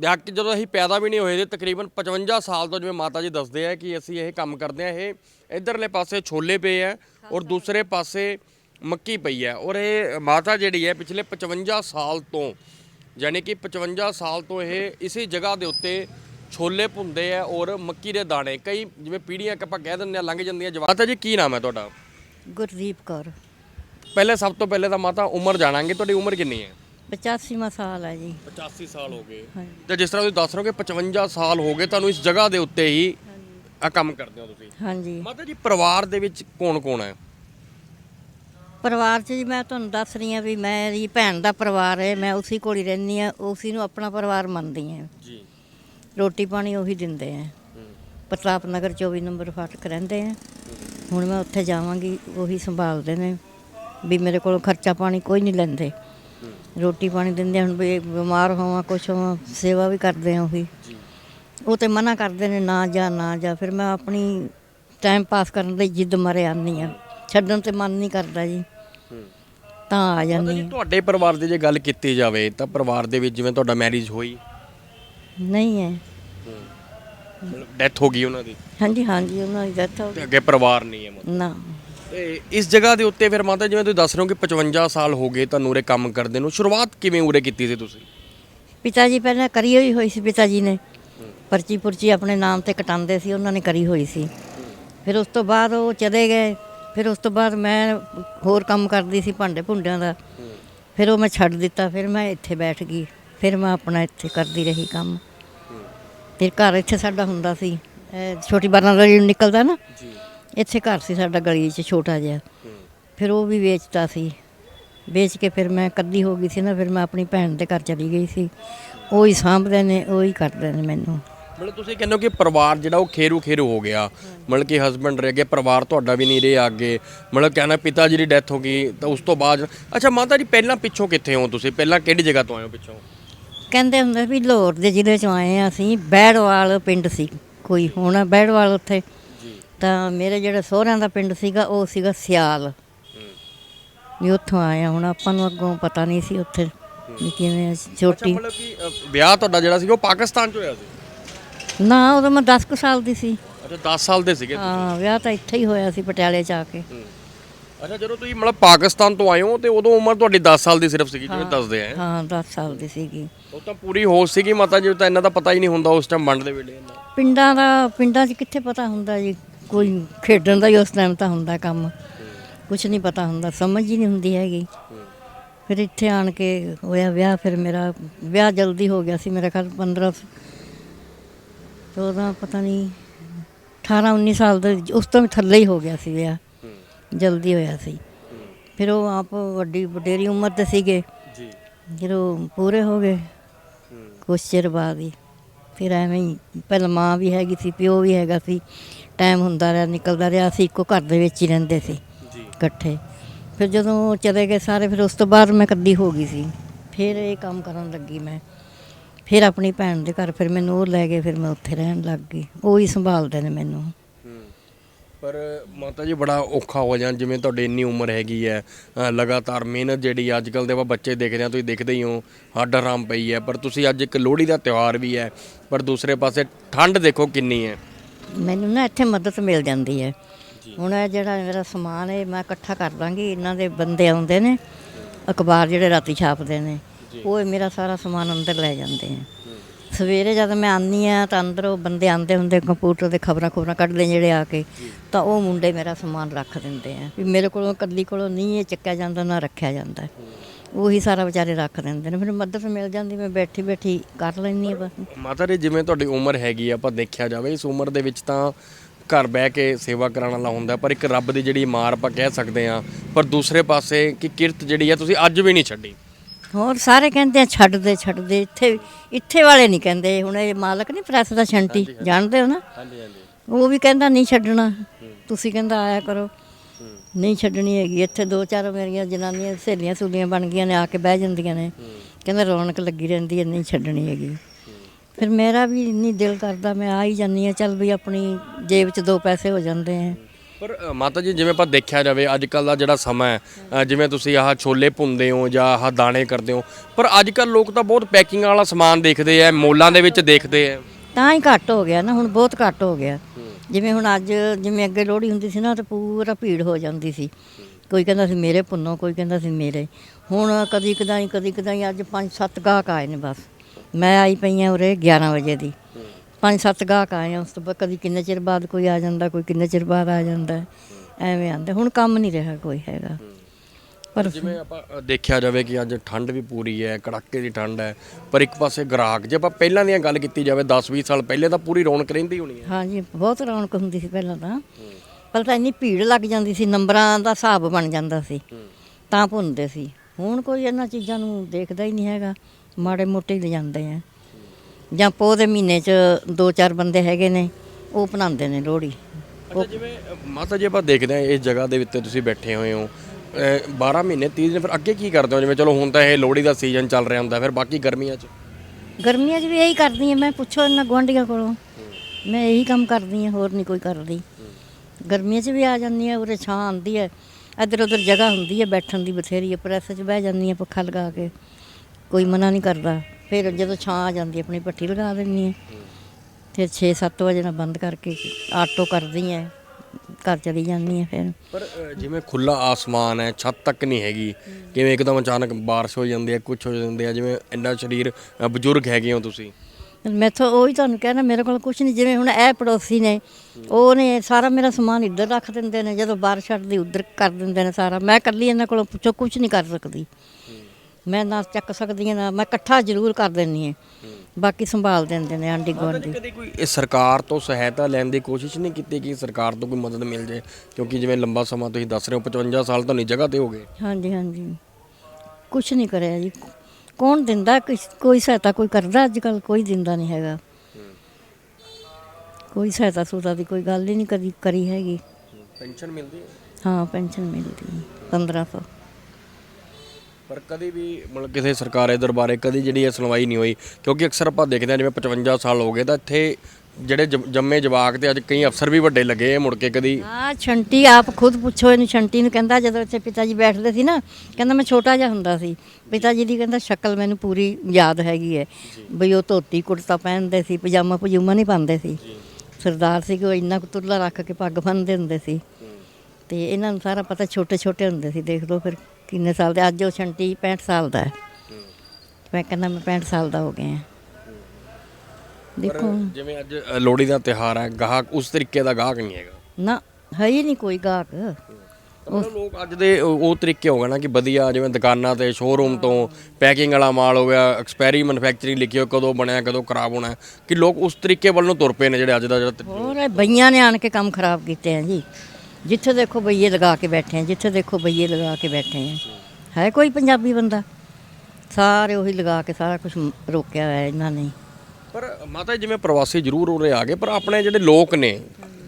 ਜਾ ਜਦੋਂ ਅਸੀਂ ਪੈਦਾ ਵੀ ਨਹੀਂ ਹੋਏ, ਤੇ ਤਕਰੀਬਨ 55 ਸਾਲ ਤੋਂ ਜਿਵੇਂ ਮਾਤਾ ਜੀ ਦੱਸਦੇ ਆ ਕਿ ਅਸੀਂ ਇਹ ਕੰਮ ਕਰਦੇ ਆ ਇਹ ਇਧਰਲੇ ਪਾਸੇ ਛੋਲੇ ਪਏ ਆ ਔਰ ਦੂਸਰੇ ਪਾਸੇ ਮੱਕੀ ਪਈ ਹੈ ਔਰ ਇਹ ਮਾਤਾ ਜਿਹੜੀ ਹੈ, ਪਿਛਲੇ 55 ਸਾਲ ਤੋਂ ਯਾਨੀ ਕਿ 55 ਸਾਲ ਤੋਂ ਇਹ ਇਸੇ ਜਗ੍ਹਾ ਦੇ ਉੱਤੇ ਛੋਲੇ ਭੁੰਦੇ ਆ ਔਰ ਮੱਕੀ ਦੇ ਦਾਣੇ ਕਈ ਜਿਵੇਂ ਪੀੜੀਆਂ ਆਪਾਂ ਕਹਿ ਦਿੰਦੇ ਆ ਲੰਘ ਜਾਂਦੀਆਂ ਜਵਾਨ। ਮਾਤਾ ਜੀ ਕੀ ਨਾਮ ਹੈ ਤੁਹਾਡਾ? ਗੁਰਦੀਪ ਕੌਰ। ਪਹਿਲੇ ਸਭ ਤੋਂ ਪਹਿਲੇ ਤਾਂ ਮਾਤਾ ਉਮਰ ਜਾਣਾਂਗੇ ਤੁਹਾਡੀ ਉਮਰ ਕਿੰਨੀ ਹੈ? 85ਵਾਂ ਸਾਲ ਹੈ ਜੀ। 85 ਸਾਲ ਹੋ ਗਏ। ਤੇ ਜਿਸ ਤਰ੍ਹਾਂ ਤੁਸੀਂ ਦੱਸ ਰਹੇ ਹੋ ਕਿ 55 ਸਾਲ ਹੋ ਗਏ ਤੁਹਾਨੂੰ ਇਸ ਜਗ੍ਹਾ ਦੇ ਉੱਤੇ ਹੀ ਆ ਕੰਮ ਕਰਦੇ ਹੋ ਤੁਸੀਂ। ਹਾਂਜੀ। ਮਾਤਾ ਜੀ ਪਰਿਵਾਰ ਦੇ ਵਿੱਚ ਕੌਣ ਕੌਣ ਹੈ? ਪਰਿਵਾਰ 'ਚ ਜੀ ਮੈਂ ਤੁਹਾਨੂੰ ਦੱਸ ਰਹੀ ਹਾਂ ਵੀ ਮੇਰੀ ਭੈਣ ਦਾ ਪਰਿਵਾਰ ਹੈ ਮੈਂ ਉਸੇ ਕੋਲ ਹੀ ਰਹਿੰਦੀ ਹਾਂ ਉਸੇ ਨੂੰ ਆਪਣਾ ਪਰਿਵਾਰ ਮੰਨਦੀ ਹਾਂ। ਜੀ। ਰੋਟੀ ਪਾਣੀ ਉਹੀ ਦਿੰਦੇ ਆ। ਪ੍ਰਤਾਪ ਨਗਰ 24 ਨੰਬਰ ਫਾਟਕ ਰਹਿੰਦੇ ਆ। ਹੁਣ ਮੈਂ ਉੱਥੇ ਜਾਵਾਂਗੀ ਉਹੀ ਸੰਭਾਲਦੇ ਨੇ। ਵੀ ਮੇਰੇ ਕੋਲ ਖਰਚਾ ਪਾਣੀ ਕੋਈ ਨਹੀਂ ਲੈਂਦੇ। ਰੋਟੀ ਪਾਣੀ ਦਿੰਦੇ ਹੁਣ ਵੀ ਬਿਮਾਰ ਹੋਵਾਂ ਕੁਛ ਹੋਵਾਂ ਸੇਵਾ ਵੀ ਕਰਦੇ ਆ ਉਹੀ। ਉਹ ਤੇ ਮਨਾ ਕਰਦੇ ਨੇ ਨਾ ਜਾ ਨਾ ਜਾ। ਫਿਰ ਮੈਂ ਆਪਣੀ ਟਾਈਮ ਪਾਸ ਕਰਨ ਲਈ ਜਿੱਦ ਮਰੇ ਆਉਂਦੀ ਆ ਛੱਡਣ ਤੇ ਮਨ ਨਹੀਂ ਕਰਦਾ ਜੀ। ਤਾਂ ਆ ਜਾਂਦੀ ਹਾਂ। ਤੁਹਾਡੇ ਪਰਿਵਾਰ ਦੀ ਜੇ ਗੱਲ ਕੀਤੀ ਜਾਵੇ ਤਾਂ ਪਰਿਵਾਰ ਦੇ ਵਿੱਚ ਜਿਵੇਂ ਤੁਹਾਡਾ ਮੈਰਿਜ ਹੋਈ। ਨਹੀਂ ਹੈ। ਡੈਥ ਹੋ ਗਈ ਉਹਨਾਂ ਦੀ। ਹਾਂਜੀ ਹਾਂਜੀ ਉਹਨਾਂ ਦੀ death ਹੋ ਤੇ ਅੱਗੇ ਪਰਿਵਾਰ ਨਹੀਂ ਹੈ ਮਤਲਬ। ਗਈ ਨਾ। ਤੇ ਇਸ ਜਗ੍ਹਾ ਦੇ ਉੱਤੇ ਫਿਰ ਮਾਤਾ ਜਿਵੇਂ ਤੁਸੀਂ ਦੱਸ ਰਹੇ ਹੋ ਕਿ 55 ਸਾਲ ਹੋ ਗਏ ਤੁਹਾਨੂੰ ਉਰੇ ਕੰਮ ਕਰਦੇ ਨੂੰ ਸ਼ੁਰੂਆਤ ਕਿਵੇਂ ਉਰੇ ਕੀਤੀ ਸੀ ਤੁਸੀਂ? ਪਿਤਾ ਜੀ ਪਹਿਲਾਂ ਕਰੀ ਹੋਈ ਹੋਈ ਸੀ ਪਿਤਾ ਜੀ ਨੇ। ਪਰਚੀ ਪੁਰਚੀ ਆਪਣੇ ਨਾਮ ਤੇ ਕਟਾਉਂਦੇ ਸੀ ਉਹਨਾਂ ਨੇ ਕਰੀ ਹੋਈ ਸੀ। ਫਿਰ ਉਸ ਤੋਂ ਬਾਅਦ ਉਹ ਚਲੇ ਗਏ। ਫਿਰ ਉਸ ਤੋਂ ਬਾਅਦ ਮੈਂ ਹੋਰ ਕੰਮ ਕਰਦੀ ਸੀ ਭਾਂਡੇ ਭੁੰਡਿਆਂ ਦਾ। ਫਿਰ ਉਹ ਮੈਂ ਛੱਡ ਦਿੱਤਾ ਫਿਰ ਮੈਂ ਇੱਥੇ ਬੈਠ ਗਈ। ਫਿਰ ਮੈਂ ਆਪਣਾ ਇੱਥੇ ਕਰਦੀ ਰਹੀ ਕੰਮ। ਫਿਰ ਘਰ ਇੱਥੇ ਸਾਡਾ ਹੁੰਦਾ ਸੀ। ਛੋਟੀ ਬਾਰਾਂ ਦਾ ਜਿਹੜਾ ਨਿਕਲਦਾ ਨਾ ਜੀ। ਇੱਥੇ ਘਰ ਸੀ ਸਾਡਾ ਗਲੀ 'ਚ ਛੋਟਾ ਜਿਹਾ। ਫਿਰ ਉਹ ਵੀ ਵੇਚਤਾ ਸੀ। ਵੇਚ ਕੇ ਫਿਰ ਮੈਂ ਕੱਲੀ ਹੋ ਗਈ ਸੀ ਨਾ ਫਿਰ ਮੈਂ ਆਪਣੀ ਭੈਣ ਦੇ ਘਰ ਚਲੀ ਗਈ ਸੀ। ਉਹ ਹੀ ਸਾਂਭਦੇ ਨੇ ਉਹ ਹੀ ਕਰਦੇ ਨੇ ਮੈਨੂੰ। ਮਤਲਬ ਤੁਸੀਂ ਕਹਿੰਦੇ ਹੋ ਕਿ ਪਰਿਵਾਰ ਜਿਹੜਾ ਉਹ ਖੇਰੂ ਖੇਰੂ ਹੋ ਗਿਆ। ਮਤਲਬ ਕਿ ਹਸਬੰਡ ਰਹਿ ਗਏ ਪਰਿਵਾਰ ਤੁਹਾਡਾ ਵੀ ਨਹੀਂ ਰਿਹਾ ਅੱਗੇ। ਮਤਲਬ ਕਹਿਣਾ ਪਿਤਾ ਜੀ ਦੀ ਡੈਥ ਹੋ ਗਈ ਤਾਂ ਉਸ ਤੋਂ ਬਾਅਦ ਅੱਛਾ ਮਾਤਾ ਜੀ ਪਹਿਲਾਂ ਪਿੱਛੋਂ ਕਿੱਥੇ ਹੋ ਤੁਸੀਂ? ਪਹਿਲਾਂ ਕਿਹੜੀ ਜਗ੍ਹਾ ਤੋਂ ਆਏ ਹੋ ਪਿੱਛੋਂ? ਕਹਿੰਦੇ ਹੁੰਦੇ ਵੀ ਲਾਹੌਰ ਦੇ ਜ਼ਿਲ੍ਹੇ ਚੋਂ ਆਏ ਆ ਅਸੀਂ ਬੈੜਵਾਲ ਪਿੰਡ ਸੀ ਕੋਈ ਹੋਣਾ ਬੈੜਵਾਲ ਉੱਥੇ। ਜੀ। ਤਾਂ ਮੇਰੇ ਜਿਹੜੇ ਸਹੁਰਿਆਂ ਦਾ ਪਿੰਡ ਸੀਗਾ ਉਹ ਸੀਗਾ ਸਿਆਲ। ਵੀ ਉੱਥੋਂ ਆਏ ਆ ਹੁਣ ਆਪਾਂ ਨੂੰ ਅੱਗੋਂ ਪਤਾ ਨਹੀਂ ਸੀ ਉੱਥੇ ਵੀ ਕਿਵੇਂ ਅੱਛਾ ਛੋਟੀ। ਮਤਲਬ ਕਿ ਅ, ਵਿਆਹ ਤੁਹਾਡਾ ਜਿਹੜਾ ਸੀ ਉਹ ਪਾਕਿਸਤਾਨ 'ਚ ਹੋਇਆ ਸੀ? ਨਾ ਉਦੋਂ ਮੈਂ 10 ਕੁ ਸਾਲ ਦੀ ਸੀ। ਅੱਛਾ 10 ਸਾਲ ਦੇ ਸੀਗੇ ਹਾਂ ਵਿਆਹ ਤਾਂ ਇੱਥੇ ਹੀ ਹੋਇਆ ਸੀ ਪਟਿਆਲੇ ਚ ਆ ਕੇ। ਅੱਛਾ ਜਦੋਂ ਤੁਸੀਂ ਮਤਲਬ ਪਾਕਿਸਤਾਨ ਤੋਂ ਆਏ ਹੋ ਤੇ ਉਦੋਂ ਉਮਰ ਤੁਹਾਡੀ 10 ਸਾਲ ਦੀ ਸਿਰਫ ਸੀਗੀ ਜਿਵੇਂ ਦੱਸਦੇ ਆ। ਹਾਂ 10 ਸਾਲ ਦੀ ਸੀਗੀ। ਉਹ ਤਾਂ ਪੂਰੀ ਹੋਸ਼ ਸੀਗੀ ਮਾਤਾ ਜੀ ਤਾਂ ਇਹਨਾਂ ਦਾ ਪਤਾ ਹੀ ਨਹੀਂ ਹੁੰਦਾ ਉਸ ਟਾਈਮ ਵੰਡ ਦੇ ਵੇਲੇ ਇਹਨਾਂ ਪਿੰਡਾਂ ਦਾ ਪਿੰਡਾਂ 'ਚ ਕਿੱਥੇ ਪਤਾ ਹੁੰਦਾ ਜੀ? ਕੋਈ ਖੇਡਣ ਦਾ ਹੀ ਉਸ ਟਾਈਮ ਤਾਂ ਹੁੰਦਾ ਕੰਮ। ਕੁਝ ਨਹੀਂ ਪਤਾ ਹੁੰਦਾ ਸਮਝ ਹੀ ਨਹੀਂ ਹੁੰਦੀ ਹੈਗੀ। ਫਿਰ ਇੱਥੇ ਆਣ ਕੇ ਹੋਇਆ ਵਿਆਹ ਫਿਰ ਮੇਰਾ ਵਿਆਹ ਜਲਦੀ ਹੋ ਗਿਆ ਸੀ ਮੇਰਾ ਖਿਆਲ 15 14 ਪਤਾ ਨਹੀਂ 18 19 ਸਾਲ ਦਾ ਉਸ ਤੋਂ ਵੀ ਥੱਲੇ ਹੀ ਹੋ ਗਿਆ ਸੀ ਵਿਆਹ। ਜਲਦੀ ਹੋਇਆ ਸੀ। ਫਿਰ ਉਹ ਆਪ ਵੱਡੀ ਵਡੇਰੀ ਉਮਰ ਦੇ ਸੀਗੇ। ਜੀ। ਜਦੋਂ ਪੂਰੇ ਹੋ ਗਏ। ਕੁਛ ਚਿਰ ਬਾਅਦ ਹੀ। ਫਿਰ ਐਵੇਂ ਹੀ ਪਹਿਲਾਂ ਮਾਂ ਵੀ ਹੈਗੀ ਸੀ ਪਿਓ ਵੀ ਹੈਗਾ ਸੀ। ਟਾਈਮ ਹੁੰਦਾ ਰਿਹਾ ਨਿਕਲਦਾ ਰਿਹਾ। ਅਸੀਂ ਇੱਕੋ ਘਰ ਦੇ ਵਿੱਚ ਹੀ ਰਹਿੰਦੇ ਸੀ। ਜੀ। ਇਕੱਠੇ। ਫਿਰ ਜਦੋਂ ਚਲੇ ਗਏ ਸਾਰੇ ਫਿਰ ਉਸ ਤੋਂ ਬਾਅਦ ਮੈਂ ਇਕੱਲੀ ਹੋ ਗਈ ਸੀ। ਫਿਰ ਇਹ ਕੰਮ ਕਰਨ ਲੱਗੀ ਮੈਂ। ਫਿਰ ਆਪਣੀ ਭੈਣ ਦੇ ਘਰ ਫਿਰ ਮੈਨੂੰ ਉਹ ਲੈ ਗਏ ਫਿਰ ਮੈਂ ਉੱਥੇ ਰਹਿਣ ਲੱਗ ਗਈ। ਉਹ ਹੀ ਸੰਭਾਲਦੇ ਨੇ ਮੈਨੂੰ। ਪਰ ਮਾਤਾ ਜੀ ਬੜਾ ਔਖਾ ਹੋ ਜਾਂ ਜਿਵੇਂ ਤੁਹਾਡੀ ਇੰਨੀ ਉਮਰ ਹੈਗੀ ਹੈ ਅ, ਲਗਾਤਾਰ ਮਿਹਨਤ ਜਿਹੜੀ ਅੱਜ ਕੱਲ ਦੇ ਆਪਾਂ ਬੱਚੇ ਦੇਖਦੇ ਆ ਤੁਸੀਂ ਦੇਖਦੇ ਹੀ ਹੋ ਹੱਡ ਆਰਾਮ ਪਈ ਹੈ। ਪਰ ਤੁਸੀਂ ਅੱਜ ਇੱਕ ਲੋਹੜੀ ਦਾ ਤਿਉਹਾਰ ਵੀ ਹੈ ਪਰ ਦੂਸਰੇ ਪਾਸੇ ਠੰਡ ਦੇਖੋ ਕਿੰਨੀ ਹੈ। ਮੈਨੂੰ ਨਾ ਇੱਥੇ ਮਦਦ ਮਿਲ ਜਾਂਦੀ ਹੈ। ਹੁਣ ਇਹ ਜਿਹੜਾ ਮੇਰਾ ਸਮਾਨ ਹੈ ਮੈਂ ਇਕੱਠਾ ਕਰ ਦਾਂਗੀ ਇਹਨਾਂ ਦੇ ਬੰਦੇ ਆਉਂਦੇ ਨੇ ਅਖਬਾਰ ਜਿਹੜੇ ਰਾਤੀ ਛਾਪਦੇ ਨੇ। ਉਹ ਮੇਰਾ ਸਾਰਾ ਸਮਾਨ ਅੰਦਰ ਲੈ ਜਾਂਦੇ ਆ। ਸਵੇਰੇ ਜਦ ਮੈਂ ਆਨੀ ਆ ਤਾਂ ਅੰਦਰ ਉਹ ਬੰਦੇ ਆਂਦੇ ਹੁੰਦੇ ਕੰਪਿਊਟਰ ਤੇ ਖਬਰਾਂ ਖਬਰਾਂ ਕੱਢਦੇ ਜਿਹੜੇ ਆ ਕੇ ਤਾਂ ਉਹ ਮੁੰਡੇ ਮੇਰਾ ਸਮਾਨ ਰੱਖ ਦਿੰਦੇ ਆ। ਵੀ ਮੇਰੇ ਕੋਲੋਂ ਕੱਲੀ ਕੋਲੋਂ ਨਹੀਂ ਇਹ ਚੱਕਿਆ ਜਾਂਦਾ ਨਾ ਰੱਖਿਆ ਜਾਂਦਾ। ਉਹੀ ਸਾਰਾ ਵਿਚਾਰੇ ਰੱਖ ਦਿੰਦੇ ਨੇ। ਫਿਰ ਮਦਦ ਮਿਲ ਜਾਂਦੀ ਮੈਂ ਬੈਠੀ ਬੈਠੀ ਕਰ ਲੈਂਦੀ ਆ ਬਸ। ਮਾਤਾ ਜੀ ਜਿਵੇਂ ਤੁਹਾਡੀ ਉਮਰ ਹੈਗੀ ਆ ਆਪਾਂ ਦੇਖਿਆ ਜਾਵੇ ਇਸ ਉਮਰ ਦੇ ਵਿੱਚ ਤਾਂ ਘਰ ਬਹਿ ਕੇ ਸੇਵਾ ਕਰਾਉਣ ਵਾਲਾ ਹੁੰਦਾ ਪਰ ਇੱਕ ਰੱਬ ਦੀ ਜਿਹੜੀ ਮਾਰ ਆਪਾਂ ਕਹਿ ਸਕਦੇ ਆ ਪਰ ਦੂਸਰੇ ਪਾਸੇ ਕਿ ਕਿਰਤ ਜਿਹੜੀ ਆ ਤੁਸੀਂ ਅੱਜ ਵੀ ਨਹੀਂ ਛੱਡੀ। ਹੋਰ ਸਾਰੇ ਕਹਿੰਦੇ ਆ ਛੱਡ ਦੇ ਛੱਡ ਦੇ ਇੱਥੇ ਇੱਥੇ ਵਾਲੇ ਨਹੀਂ ਕਹਿੰਦੇ। ਹੁਣ ਇਹ ਮਾਲਕ ਨਹੀਂ ਪ੍ਰੈਸ ਦਾ ਛੰਟੀ ਜਾਣਦੇ ਹੋ ਨਾ? ਹਾਂਜੀ ਹਾਂਜੀ। ਉਹ ਵੀ ਕਹਿੰਦਾ ਨਹੀਂ ਛੱਡਣਾ। ਤੁਸੀਂ ਕਹਿੰਦਾ ਆਇਆ ਕਰੋ। ਨਹੀਂ ਛੱਡਣੀ ਹੈਗੀ। ਇੱਥੇ ਦੋ ਚਾਰ ਮੇਰੀਆਂ ਜਨਾਨੀਆਂ ਸਹੇਲੀਆਂ ਸੁਲੀਆਂ ਬਣ ਗਈਆਂ ਨੇ ਆ ਕੇ ਬਹਿ ਜਾਂਦੀਆਂ ਨੇ। ਕਹਿੰਦਾ ਰੌਣਕ ਲੱਗੀ ਰਹਿੰਦੀ ਹੈ ਨਹੀਂ ਛੱਡਣੀ ਹੈਗੀ। ਫਿਰ ਮੇਰਾ ਵੀ ਨਹੀਂ ਦਿਲ ਕਰਦਾ ਮੈਂ ਆ ਹੀ ਜਾਂਦੀ ਆ ਚੱਲ ਵੀ ਆਪਣੀ ਜੇਬ 'ਚ ਦੋ ਪੈਸੇ ਹੋ ਜਾਂਦੇ ਆ। ਪਰ ਅ, ਮਾਤਾ ਜੀ ਜਿਵੇਂ ਆਪਾਂ ਦੇਖਿਆ ਜਾਵੇ ਅੱਜ ਕੱਲ ਦਾ ਜਿਹੜਾ ਸਮਾਂ ਹੈ ਅ, ਜਿਵੇਂ ਤੁਸੀਂ ਆਹ ਛੋਲੇ ਭੁੰਨਦੇ ਹੋ ਜਾਂ ਆਹ ਦਾਣੇ ਕਰਦੇ ਹੋ ਪਰ ਅੱਜ ਕੱਲ ਲੋਕ ਤਾਂ ਬਹੁਤ ਪੈਕਿੰਗ ਵਾਲਾ ਸਮਾਨ ਦੇਖਦੇ ਆ ਮੋਲਾਂ ਦੇ ਵਿੱਚ ਦੇਖਦੇ ਆ ਤਾਂ ਹੀ ਘੱਟ ਹੋ ਗਿਆ ਨਾ ਹੁਣ ਬਹੁਤ ਘੱਟ ਹੋ ਗਿਆ। ਜਿਵੇਂ ਹੁਣ ਅੱਜ ਜਿਵੇਂ ਅੱਗੇ ਲੋਹੜੀ ਹੁੰਦੀ ਸੀ ਨਾ ਤੇ ਪੂਰਾ ਭੀੜ ਹੋ ਜਾਂਦੀ ਸੀ। ਕੋਈ ਕਹਿੰਦਾ ਸੀ ਮੇਰੇ ਪੁੰਨੋ ਕੋਈ ਕਹਿੰਦਾ ਸੀ ਮੇਰੇ। ਹੁਣ ਕਦੀ ਕਦਾਈ ਕਦੀ ਕਦਾਈ ਅੱਜ ਪੰਜ ਸੱਤ ਗਾਹਕ ਆਏ ਨੇ ਬਸ। ਮੈਂ ਆਈ ਪਈ ਹਾਂ ਉਰੇ 11 ਵਜੇ ਦੀ। ਪੰਜ ਸੱਤ ਗਾਹਕ ਆਏ ਆ ਉਸ ਤੋਂ ਬਾਅਦ ਕਦੀ ਕਿੰਨੇ ਚਿਰ ਬਾਅਦ ਕੋਈ ਆ ਜਾਂਦਾ ਕੋਈ ਕਿੰਨੇ ਚਿਰ ਬਾਅਦ ਆ ਜਾਂਦਾ ਐਵੇਂ ਆਂਦੇ। ਹੁਣ ਕੰਮ ਨਹੀਂ ਰਿਹਾ ਕੋਈ ਹੈਗਾ। ਪਰ ਜਿਵੇਂ ਆਪਾਂ ਦੇਖਿਆ ਜਾਵੇ ਕਿ ਅੱਜ ਠੰਡ ਵੀ ਪੂਰੀ ਹੈ ਕੜਾਕੇ ਦੀ ਠੰਡ ਹੈ ਪਰ ਇੱਕ ਪਾਸੇ ਗ੍ਰਾਹਕ ਜੇ ਆਪਾਂ ਪਹਿਲਾਂ ਦੀਆਂ ਗੱਲ ਕੀਤੀ ਜਾਵੇ 10-20 ਸਾਲ ਪਹਿਲੇ ਤਾਂ ਪੂਰੀ ਰੌਣਕ ਰਹਿੰਦੀ ਹੋਣੀ ਹੈ ਹਾਂਜੀ ਬਹੁਤ ਰੌਣਕ ਹੁੰਦੀ ਸੀ ਪਹਿਲਾਂ ਤਾਂ। ਪਹਿਲਾਂ ਤਾਂ ਇੰਨੀ ਭੀੜ ਲੱਗ ਜਾਂਦੀ ਸੀ ਨੰਬਰਾਂ ਦਾ ਹਿਸਾਬ ਬਣ ਜਾਂਦਾ ਸੀ। ਤਾਂ ਭੁੰਨਦੇ ਸੀ। ਹੁਣ ਕੋਈ ਇਹਨਾਂ ਚੀਜ਼ਾਂ ਨੂੰ ਦੇਖਦਾ ਹੀ ਨਹੀਂ ਹੈਗਾ। ਮਾੜੇ ਮੋਟੇ ਹੀ ਲਿਜਾਂਦੇ ਆ ਜਾਂ ਪੋਹ ਦੇ ਮਹੀਨੇ 'ਚ ਦੋ ਚਾਰ ਬੰਦੇ ਹੈਗੇ ਨੇ ਉਹ ਬਣਾਉਂਦੇ ਨੇ ਲੋਹੜੀ। ਅੱਛਾ ਜਿਵੇਂ ਅ, ਮਾਤਾ ਜੀ ਆਪਾਂ ਦੇਖਦੇ ਹਾਂ ਇਸ ਜਗ੍ਹਾ ਦੇ ਉੱਤੇ ਤੁਸੀਂ ਬੈਠੇ ਹੋਏ ਹੋ ਅ, 12 ਮਹੀਨੇ 30 ਦਿਨ ਫਿਰ ਅੱਗੇ ਕੀ ਕਰਦੇ ਹੋ? ਜਿਵੇਂ ਚਲੋ ਹੁਣ ਤਾਂ ਇਹ ਲੋਹੜੀ ਦਾ ਸੀਜ਼ਨ ਚੱਲ ਰਿਹਾ ਹੁੰਦਾ ਫਿਰ ਬਾਕੀ ਗਰਮੀਆਂ 'ਚ? ਗਰਮੀਆਂ 'ਚ ਵੀ ਇਹੀ ਕਰਦੀ ਆ ਮੈਂ ਪੁੱਛੋ ਇਹਨਾਂ ਗੁਆਂਢੀਆਂ ਕੋਲੋਂ। ਮੈਂ ਇਹੀ ਕੰਮ ਕਰਦੀ ਆ ਹੋਰ ਨਹੀਂ ਕੋਈ ਕਰਦੀ। ਗਰਮੀਆਂ 'ਚ ਵੀ ਆ ਜਾਂਦੀ ਆ ਉਰੇ ਛਾਂ ਆਉਂਦੀ ਹੈ ਇੱਧਰ ਉੱਧਰ ਜਗ੍ਹਾ ਹੁੰਦੀ ਹੈ ਬੈਠਣ ਦੀ ਬਥੇਰੀ ਹੈ ਪ੍ਰੈਸ 'ਚ ਬਹਿ ਜਾਂਦੀ ਆ ਪੱਖਾ ਲਗਾ ਕੇ। ਕੋਈ ਮਨਾ ਨਹੀਂ ਕਰਦਾ। ਫਿਰ ਜਦੋਂ ਛਾਂ ਆ ਜਾਂਦੀ ਆਪਣੀ ਪੱਠੀ ਲਗਾ ਦਿੰਦੀ ਆ ਫਿਰ 6-7 ਵਜੇ ਨਾਲ ਬੰਦ ਕਰਕੇ ਆਟੋ ਕਰਦੀ ਐ ਘਰ ਚਲੀ ਜਾਂਦੀ ਐ ਫਿਰ। ਪਰ ਅ, ਜਿਵੇਂ ਖੁੱਲਾ ਆਸਮਾਨ ਹੈ ਛੱਤ ਤੱਕ ਨਹੀਂ ਹੈਗੀ ਕਿਵੇਂ ਇੱਕਦਮ ਅਚਾਨਕ ਬਾਰਿਸ਼ ਹੋ ਜਾਂਦੀ ਹੈ ਕੁਝ ਹੋ ਜਾਂਦੇ ਆ ਜਿਵੇਂ ਇੰਨਾ ਸਰੀਰ ਅ, ਬਜ਼ੁਰਗ ਹੈਗੇ ਹੋ ਤੁਸੀਂ? ਮੈਥੋਂ ਉਹੀ ਤੁਹਾਨੂੰ ਕਹਿਣਾ ਮੇਰੇ ਕੋਲ ਕੁਝ ਨਹੀਂ ਜਿਵੇਂ ਹੁਣ ਇਹ ਪੜੋਸੀ ਨੇ ਉਹਨੇ ਸਾਰਾ ਮੇਰਾ ਸਮਾਨ ਇੱਧਰ ਰੱਖ ਦਿੰਦੇ ਨੇ ਜਦੋਂ ਬਾਰਿਸ਼ ਹਟਦੀ ਉੱਧਰ ਕਰ ਦਿੰਦੇ ਨੇ ਸਾਰਾ। ਮੈਂ ਇਕੱਲੀ ਇਹਨਾਂ ਕੋਲੋਂ ਪੁੱਛੋ ਕੁਝ ਨਹੀਂ ਕਰ ਸਕਦੀ। ਮੈਂ ਨਾ ਚੱਕ ਸਕਦੀ ਹਾਂ ਨਾ ਮੈਂ ਇਕੱਠਾ ਜ਼ਰੂਰ ਕਰ ਦਿੰਨੀ ਹਾਂ। ਬਾਕੀ ਸੰਭਾਲ ਦਿੰਦੇ ਨੇ ਆਂਢੀ ਗੁਆਂਢੀ। ਕਦੇ ਕੋਈ ਇਹ ਸਰਕਾਰ ਤੋਂ ਸਹਾਇਤਾ ਲੈਣ ਦੀ ਕੋਸ਼ਿਸ਼ ਨਹੀਂ ਕੀਤੀ ਕਿ ਸਰਕਾਰ ਤੋਂ ਕੋਈ ਮਦਦ ਮਿਲ ਜਾਏ ਕਿਉਂਕਿ ਜਿਵੇਂ ਲੰਬਾ ਸਮਾਂ ਤੁਸੀਂ ਦੱਸ ਰਹੇ ਹੋ 55 ਸਾਲ ਤੋਂ ਨਹੀਂ ਜਗ੍ਹਾ ਤੇ ਹੋ ਗਏ। ਹਾਂਜੀ ਹਾਂਜੀ। ਕੁਝ ਨਹੀਂ ਕਰਿਆ ਜੀ। ਕੌਣ ਦਿੰਦਾ ਕਿਸ- ਕੋਈ ਸਹਾਇਤਾ ਕੋਈ ਕਰਦਾ ਅੱਜ ਕੱਲ ਕੋਈ ਦਿੰਦਾ ਨਹੀਂ ਹੈਗਾ। ਕੋਈ ਸਹਾਇਤਾ ਸੁਦਾ ਦੀ ਕੋਈ ਗੱਲ ਹੀ ਨਹੀਂ ਕਦੀ ਕਰੀ ਹੈਗੀ। ਪੈਨਸ਼ਨ ਮਿਲਦੀ ਹੈ? ਹਾਂ ਪੈਨਸ਼ਨ ਮਿਲਦੀ 1500 ਪਰ ਕਦੀ ਵੀ ਮਤਲਬ ਕਿਸੇ ਸਰਕਾਰੀ ਦਰਬਾਰੇ ਕਦੀ ਜਿਹੜੀ ਇਹ ਸੁਣਵਾਈ ਨਹੀਂ ਹੋਈ, ਕਿਉਂਕਿ ਅਕਸਰ ਆਪਾਂ ਦੇਖਦੇ ਹਾਂ ਜਿਵੇਂ 55 ਸਾਲ ਹੋ ਗਏ ਤਾਂ ਇੱਥੇ ਜਿਹੜੇ ਜਮ- ਜੰਮੇ ਜਵਾਕ ਤੇ ਅੱਜ ਕਈ ਅਫਸਰ ਵੀ ਵੱਡੇ ਲੱਗੇ ਆ ਮੁੜ ਕੇ ਕਦੀ ਹਾਂ, ਛੰਟੀ ਆਪ ਖੁਦ ਪੁੱਛੋ, ਇਹਨੂੰ ਛੰਟੀ ਨੂੰ ਕਹਿੰਦਾ ਜਦੋਂ ਇੱਥੇ ਪਿਤਾ ਜੀ ਬੈਠਦੇ ਸੀ ਨਾ, ਕਹਿੰਦਾ ਮੈਂ ਛੋਟਾ ਜਿਹਾ ਹੁੰਦਾ ਸੀ। ਪਿਤਾ ਜੀ ਦੀ ਕਹਿੰਦਾ ਸ਼ਕਲ ਮੈਨੂੰ ਪੂਰੀ ਯਾਦ ਹੈਗੀ ਹੈ। ਬਈ ਉਹ ਧੋਤੀ ਕੁੜਤਾ ਪਹਿਨਦੇ ਸੀ, ਪਜਾਮਾ ਪਜੂਮਾ ਨਹੀਂ ਪਾਉਂਦੇ ਸੀ। ਸਰਦਾਰ ਸੀ ਉਹ ਇੰਨਾ ਕੁ ਤੁਰਲਾ ਰੱਖ ਕੇ ਪੱਗ ਬੰਨਦੇ ਹੁੰਦੇ ਸੀ। ਤੇ ਇਹਨਾਂ ਨੂੰ ਸਾਰਾ ਪਤਾ ਛੋਟੇ ਛੋਟੇ ਹੁੰਦੇ ਸੀ, ਦੇਖ ਲਓ ਫਿਰ ਕਿੰਨੇ ਸਾਲ ਦੇ? ਅੱਜ ਉਹ ਛੰਟੀ 65 ਸਾਲ ਦਾ ਹੈ। ਮੈਂ ਕਹਿੰਦਾ ਮੈਂ 65 ਸਾਲ ਦਾ ਹੋ ਗਿਆ ਦੇਖੋ। ਜਿਵੇਂ ਅੱਜ ਲੋਹੜੀ ਦਾ ਤਿਹਾਰ ਹੈ ਗਾਹਕ ਉਸ ਤਰੀਕੇ ਦਾ ਗਾਹਕ ਨਹੀਂ ਹੈਗਾ। ਨਾ ਹੈ ਹੀ ਨਹੀਂ ਕੋਈ ਗਾਹਕ। ਮਤਲਬ ਲੋਕ ਅੱਜ ਦੇ ਉਹ ਤਰੀਕੇ ਹੋ ਗਏ ਨਾ ਕਿ ਵਧੀਆ ਜਿਵੇਂ ਦੁਕਾਨਾਂ ਤੇ ਸ਼ੋਰੂਮ ਤੋਂ ਪੈਕਿੰਗ ਵਾਲਾ ਮਾਲ ਹੋ ਗਿਆ ਐਕਸਪਾਇਰੀ ਮੈਨੂਫੈਕਚਰਿੰਗ ਲਿਖੀ ਹੋ ਕਦੋਂ ਬਣਿਆ ਕਦੋਂ ਖਰਾਬ ਹੋਣਾ ਕਿ ਲੋਕ ਉਸ ਤਰੀਕੇ ਵੱਲ ਨੂੰ ਤੁਰ ਪਏ ਨੇ ਜਿਹੜੇ ਅੱਜ ਦਾ ਜਿਹੜਾ ਹੋਰ ਬਈਆਂ ਨੇ ਆਣ ਕੇ ਕੰਮ ਖਰਾਬ ਕੀਤੇ ਆ ਜੀ। ਜਿੱਥੇ ਦੇਖੋ ਬਈਏ ਲਗਾ ਕੇ ਬੈਠੇ ਆ ਜਿੱਥੇ ਦੇਖੋ ਬਈਏ ਲਗਾ ਕੇ ਬੈਠੇ ਆ। ਹੈ ਕੋਈ ਪੰਜਾਬੀ ਬੰਦਾ? ਸਾਰੇ ਉਹੀ ਲਗਾ ਕੇ ਸਾਰਾ ਕੁਝ ਰੋਕਿਆ ਹੋਇਆ ਇਹਨਾਂ ਨੇ। ਪਰ ਮਾਤਾ ਜੀ ਜਿਵੇਂ ਪ੍ਰਵਾਸੀ ਜ਼ਰੂਰ ਉਰੇ ਆ ਗਏ ਪਰ ਆਪਣੇ ਜਿਹੜੇ ਲੋਕ ਨੇ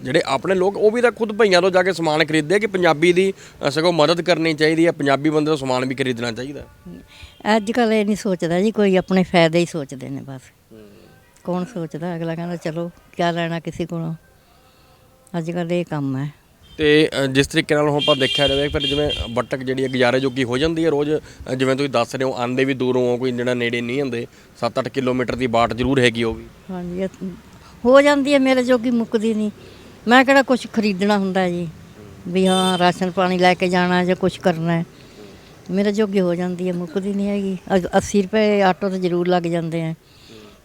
ਜਿਹੜੇ ਆਪਣੇ ਲੋਕ ਉਹ ਵੀ ਤਾਂ ਖੁਦ ਭਈਆਂ ਤੋਂ ਜਾ ਕੇ ਸਮਾਨ ਖਰੀਦਦੇ ਆ ਕਿ ਪੰਜਾਬੀ ਦੀ ਅ, ਸਗੋਂ ਮਦਦ ਕਰਨੀ ਚਾਹੀਦੀ ਹੈ ਪੰਜਾਬੀ ਬੰਦੇ ਤੋਂ ਸਮਾਨ ਵੀ ਖਰੀਦਣਾ ਚਾਹੀਦਾ। ਅੱਜ ਕੱਲ ਇਹ ਨਹੀਂ ਸੋਚਦਾ ਜੀ ਕੋਈ ਆਪਣੇ ਫਾਇਦੇ ਹੀ ਸੋਚਦੇ ਨੇ ਬਸ। ਕੌਣ ਸੋਚਦਾ? ਅਗਲਾ ਕਹਿੰਦਾ ਚਲੋ ਕਿਆ ਲੈਣਾ ਕਿਸੇ ਕੋਲੋਂ? ਅੱਜ ਕੱਲ ਇਹ ਕੰਮ ਹੈ। ਤੇ ਅ, ਜਿਸ ਤਰੀਕੇ ਨਾਲ ਹੁਣ ਆਪਾਂ ਦੇਖਿਆ ਜਾਵੇ ਫਿਰ ਜਿਵੇਂ ਬਟਕ ਜਿਹੜੀ ਹੈ ਗੁਜ਼ਾਰੇ ਜੋਗੀ ਹੋ ਜਾਂਦੀ ਹੈ ਰੋਜ਼ ਅ, ਜਿਵੇਂ ਤੁਸੀਂ ਦੱਸ ਰਹੇ ਹੋ ਆਂਦੇ ਵੀ ਦੂਰੋਂ ਹੋ ਕੋਈ ਜਿਹੜਾ ਨੇੜੇ ਨਹੀਂ ਹੁੰਦੇ 7-8 ਕਿਲੋਮੀਟਰ ਦੀ ਬਾਟ ਜ਼ਰੂਰ ਹੈਗੀ ਉਹ ਵੀ। ਹਾਂਜੀ ਇਹ ਹੋ ਜਾਂਦੀ ਹੈ ਮੇਰੇ ਜੋਗੀ ਮੁੱਕਦੀ ਨਹੀਂ। ਮੈਂ ਕਿਹੜਾ ਕੁਝ ਖਰੀਦਣਾ ਹੁੰਦਾ ਜੀ? ਵੀ ਹਾਂ ਰਾਸ਼ਨ ਪਾਣੀ ਲੈ ਕੇ ਜਾਣਾ ਜਾਂ ਕੁਝ ਕਰਨਾ ਹੈ। ਮੇਰੇ ਜੋਗੀ ਹੋ ਜਾਂਦੀ ਹੈ ਮੁੱਕਦੀ ਨਹੀਂ ਹੈਗੀ। ਅ- 80 ਰੁਪਏ ਆਟੋ ਤੇ ਜ਼ਰੂਰ ਲੱਗ ਜਾਂਦੇ ਆ।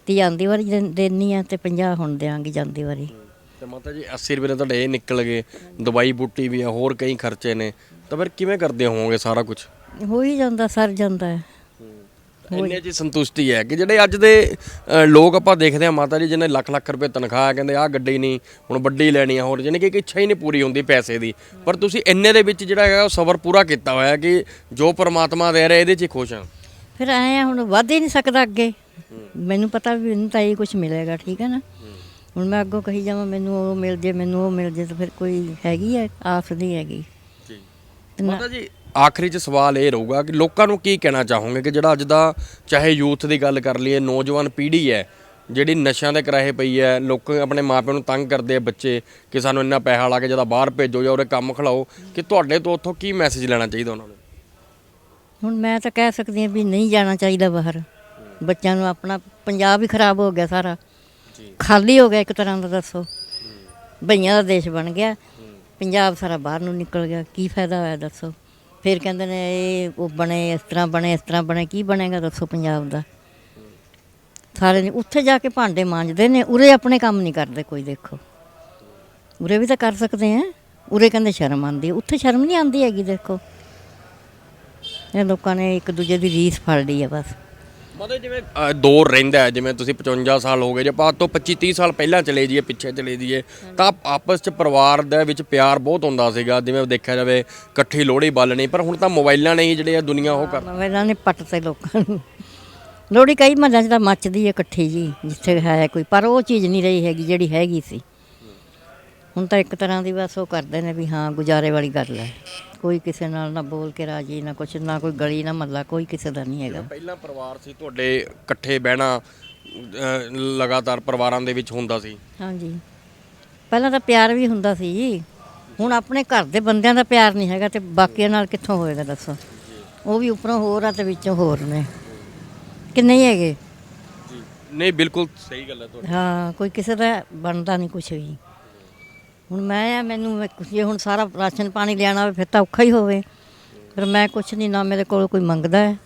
ਤੀ ਆਂਦੀ ਵਾਰੀ ਦੇਣੀ ਆ ਤੇ 50 ਹੁਣ ਦਿਆਂਗੀ ਜਾਂਦੀ ਵਾਰੀ। ਤੇ ਮਾਤਾ ਜੀ 80 ਰੁਪਏ ਦੇ ਤੁਹਾਡੇ ਇਹ ਨਿਕਲ ਗਏ। ਦਵਾਈ ਬੂਟੀ ਵੀ ਆ ਹੋਰ ਕਈ ਖਰਚੇ ਨੇ। ਤਾਂ ਫਿਰ ਕਿਵੇਂ ਕਰਦੇ ਹੋਵੋਗੇ ਸਾਰਾ ਕੁਝ ਹੋ ਹੀ ਜਾਂਦਾ ਸਰ ਜਾਂਦਾ ਹੈ। ਇੰਨੇ ਜੀ ਸੰਤੁਸ਼ਟੀ ਹੈ ਕਿ ਜਿਹੜੇ ਅੱਜ ਦੇ ਅ, ਲੋਕ ਆਪਾਂ ਦੇਖਦੇ ਆ ਮਾਤਾ ਜੀ ਜਿਹਨੇ ਲੱਖ ਲੱਖ ਰੁਪਏ ਤਨਖਾਹ ਹੈ ਕਹਿੰਦੇ ਆਹ ਗੱਡੀ ਨਹੀਂ ਹੁਣ ਵੱਡੀ ਲੈਣੀ ਆ ਹੋਰ ਜਿਹਨੇ ਕਿ ਇੱਕ ਇੱਛਾ ਹੀ ਨਹੀਂ ਪੂਰੀ ਹੁੰਦੀ ਪੈਸੇ ਦੀ। ਪਰ ਤੁਸੀਂ ਇੰਨੇ ਦੇ ਵਿੱਚ ਜਿਹੜਾ ਹੈਗਾ ਉਹ ਸਬਰ ਪੂਰਾ ਕੀਤਾ ਹੋਇਆ ਹੈ ਕਿ ਜੋ ਪ੍ਰਮਾਤਮਾ ਦੇ ਰਿਹਾ ਇਹਦੇ 'ਚ ਹੀ ਖੁਸ਼ ਹਾਂ। ਫਿਰ ਆਏ ਆ ਹੁਣ ਵੱਧ ਹੀ ਨਹੀਂ ਸਕਦਾ ਅੱਗੇ। ਮੈਨੂੰ ਪਤਾ ਵੀ ਮੈਨੂੰ ਤਾਂ ਇਹ ਕੁਝ ਮਿਲੇਗਾ ਠੀਕ ਹੈ ਨਾ? ਹੁਣ ਮੈਂ ਅੱਗੋਂ ਕਹੀ ਜਾਵਾਂ ਮੈਨੂੰ ਉਹ ਮਿਲ ਜੇ ਮੈਨੂੰ ਉਹ ਮਿਲ ਜੇ ਤਾਂ ਫਿਰ ਕੋਈ ਹੈਗੀ ਹੈ ਆਸ ਨਹੀਂ ਹੈਗੀ। ਜੀ। ਮਾਤਾ ਜੀ ਆਖਰੀ 'ਚ ਸਵਾਲ ਇਹ ਰਹੂਗਾ ਕਿ ਲੋਕਾਂ ਨੂੰ ਕੀ ਕਹਿਣਾ ਚਾਹੋਗੇ ਕਿ ਜਿਹੜਾ ਅੱਜ ਦਾ ਚਾਹੇ ਯੂਥ ਦੀ ਗੱਲ ਕਰ ਲਈਏ ਨੌਜਵਾਨ ਪੀੜ੍ਹੀ ਹੈ ਜਿਹੜੀ ਨਸ਼ਿਆਂ ਦੇ ਕਰਾਹੇ ਪਈ ਹੈ ਲੋਕ ਆਪਣੇ ਮਾਪਿਆਂ ਨੂੰ ਤੰਗ ਕਰਦੇ ਆ ਬੱਚੇ ਕਿ ਸਾਨੂੰ ਇੰਨਾ ਪੈਸਾ ਲਾ ਕੇ ਜਦੋਂ ਬਾਹਰ ਭੇਜੋ ਜਾਂ ਉਰੇ ਕੰਮ ਖਿਲਾਓ ਕਿ ਤੁਹਾਡੇ ਤੋਂ ਉੱਥੋਂ ਕੀ ਮੈਸੇਜ ਲੈਣਾ ਚਾਹੀਦਾ ਉਹਨਾਂ ਨੂੰ? ਹੁਣ ਮੈਂ ਤਾਂ ਕਹਿ ਸਕਦੀ ਹਾਂ ਵੀ ਨਹੀਂ ਜਾਣਾ ਚਾਹੀਦਾ ਬਾਹਰ। ਬੱਚਿਆਂ ਨੂੰ ਆਪਣਾ ਪੰਜਾਬ ਹੀ ਖਰਾਬ ਹੋ ਗਿਆ ਸਾਰਾ। ਖਾਲੀ ਹੋ ਗਿਆ ਇੱਕ ਤਰ੍ਹਾਂ ਦਾ ਦੱਸੋ। ਭਈਆਂ ਦਾ ਦੇਸ਼ ਬਣ ਗਿਆ। ਪੰਜਾਬ ਸਾਰਾ ਬਾਹਰ ਨੂੰ ਨਿਕਲ ਗਿਆ। ਕੀ ਫਾਇਦਾ ਹੋਇਆ ਦੱਸੋ। ਫਿਰ ਕਹਿੰਦੇ ਨੇ ਇਹ ਉਹ ਬਣੇ, ਇਸ ਤਰ੍ਹਾਂ ਬਣੇ, ਇਸ ਤਰ੍ਹਾਂ ਬਣੇ। ਕੀ ਬਣੇਗਾ ਦੱਸੋ ਪੰਜਾਬ ਦਾ। ਸਾਰੇ ਨੇ ਉੱਥੇ ਜਾ ਕੇ ਭਾਂਡੇ ਮਾਂਜਦੇ ਨੇ। ਉਰੇ ਆਪਣੇ ਕੰਮ ਨਹੀਂ ਕਰਦੇ ਕੋਈ, ਦੇਖੋ। ਉਰੇ ਵੀ ਤਾਂ ਕਰ ਸਕਦੇ ਆ। ਉਰੇ ਕਹਿੰਦੇ ਸ਼ਰਮ ਆਉਂਦੀ। ਉੱਥੇ ਸ਼ਰਮ ਨਹੀਂ ਆਉਂਦੀ ਹੈਗੀ, ਦੇਖੋ। ਇਹ ਲੋਕਾਂ ਨੇ ਇੱਕ ਦੂਜੇ ਦੀ ਰੀਸ ਫੜ ਲਈ ਹੈ ਬਸ। ਮਤਲਬ ਜਿਵੇਂ ਦੌਰ ਰਹਿੰਦਾ ਹੈ ਜਿਵੇਂ ਤੁਸੀਂ 55 ਸਾਲ ਹੋ ਗਏ ਜੇ ਆਪਾਂ ਅੱਜ ਤੋਂ 25 30 ਸਾਲ ਪਹਿਲਾਂ ਚਲੇ ਜਾਈਏ ਪਿੱਛੇ ਚਲੇ ਜਾਈਏ ਤਾਂ ਆਪਸ 'ਚ ਪਰਿਵਾਰ ਦੇ ਵਿੱਚ ਪਿਆਰ ਬਹੁਤ ਹੁੰਦਾ ਸੀਗਾ ਜਿਵੇਂ ਦੇਖਿਆ ਜਾਵੇ ਇਕੱਠੀ ਲੋਹੜੀ ਬਾਲਣੀ ਪਰ ਹੁਣ ਤਾਂ ਮੋਬਾਈਲਾਂ ਨੇ ਹੀ ਜਿਹੜੇ ਆ ਦੁਨੀਆ ਉਹ ਕਰ ਮੋਬਾਈਲਾਂ ਨੇ ਪੱਟ ਤੇ ਲੋਕਾਂ ਨੂੰ। ਲੋੜੀ ਕਈ ਮਹੱਲਿਆਂ 'ਚ ਤਾਂ ਮੱਚਦੀ ਹੈ ਇਕੱਠੀ ਜੀ ਜਿੱਥੇ ਹੈ ਕੋਈ ਪਰ ਉਹ ਚੀਜ਼ ਨਹੀਂ ਰਹੀ ਹੈਗੀ ਜਿਹੜੀ ਹੈਗੀ ਸੀ। ਹੁਣ ਤਾਂ ਇੱਕ ਤਰ੍ਹਾਂ ਦੀ ਬਸ ਉਹ ਕਰਦੇ ਨੇ ਵੀ ਹਾਂ ਗੁਜ਼ਾਰੇ ਵਾਲੀ ਗੱਲ ਹੈ। ਕੋਈ ਕਿਸੇ ਨਾਲ ਨਾ ਬੋਲ ਕੇ ਰਾਜੀ ਨਾ ਕੁਛ ਨਾ ਕੋਈ ਗਲੀ ਨਾ ਮੱਲਾ ਕੋਈ ਕਿਸੇ ਦਾ ਨਹੀਂ ਹੈਗਾ। ਪਹਿਲਾਂ ਪਰਿਵਾਰ ਸੀ ਤੁਹਾਡੇ ਇਕੱਠੇ ਬਹਿਣਾ ਲਗਾਤਾਰ ਪਰਿਵਾਰਾਂ ਦੇ ਵਿੱਚ ਹੁੰਦਾ ਸੀ? ਹਾਂਜੀ। ਪਹਿਲਾਂ ਤਾਂ ਪਿਆਰ ਵੀ ਹੁੰਦਾ ਸੀ ਜੀ। ਹੁਣ ਆਪਣੇ ਘਰ ਦੇ ਬੰਦਿਆਂ ਦਾ ਪਿਆਰ ਨਹੀਂ ਹੈਗਾ ਤੇ ਬਾਕੀਆਂ ਨਾਲ ਕਿੱਥੋਂ ਹੋਏਗਾ ਦੱਸੋ? ਉਹ ਵੀ ਉੱਪਰੋਂ ਹੋਰ ਆ ਤੇ ਵਿੱਚੋਂ ਹੋਰ ਨੇ। ਕਿ ਨਹੀਂ ਹੈਗੇ? ਨਹੀਂ ਬਿਲਕੁਲ ਸਹੀ ਗੱਲ ਹੈ ਤੁਹਾਡੀ। ਹਾਂ ਕੋਈ ਕਿਸੇ ਦਾ ਬਣਦਾ ਨਹੀਂ ਕੁਛ ਵੀ। ਹੁਣ ਮੈਂ ਆ, ਮੈਨੂੰ ਮੈਂ ਕੁਛ- ਜੇ ਹੁਣ ਸਾਰਾ ਰਾਸ਼ਨ ਪਾਣੀ ਲਿਆਣਾ ਹੋਵੇ, ਫਿਰ ਤਾਂ ਔਖਾ ਹੀ ਹੋਵੇ। ਫਿਰ ਮੈਂ ਕੁਛ ਨਹੀਂ, ਨਾ ਮੇਰੇ ਕੋਲ ਕੋਈ ਮੰਗਦਾ ਹੈ।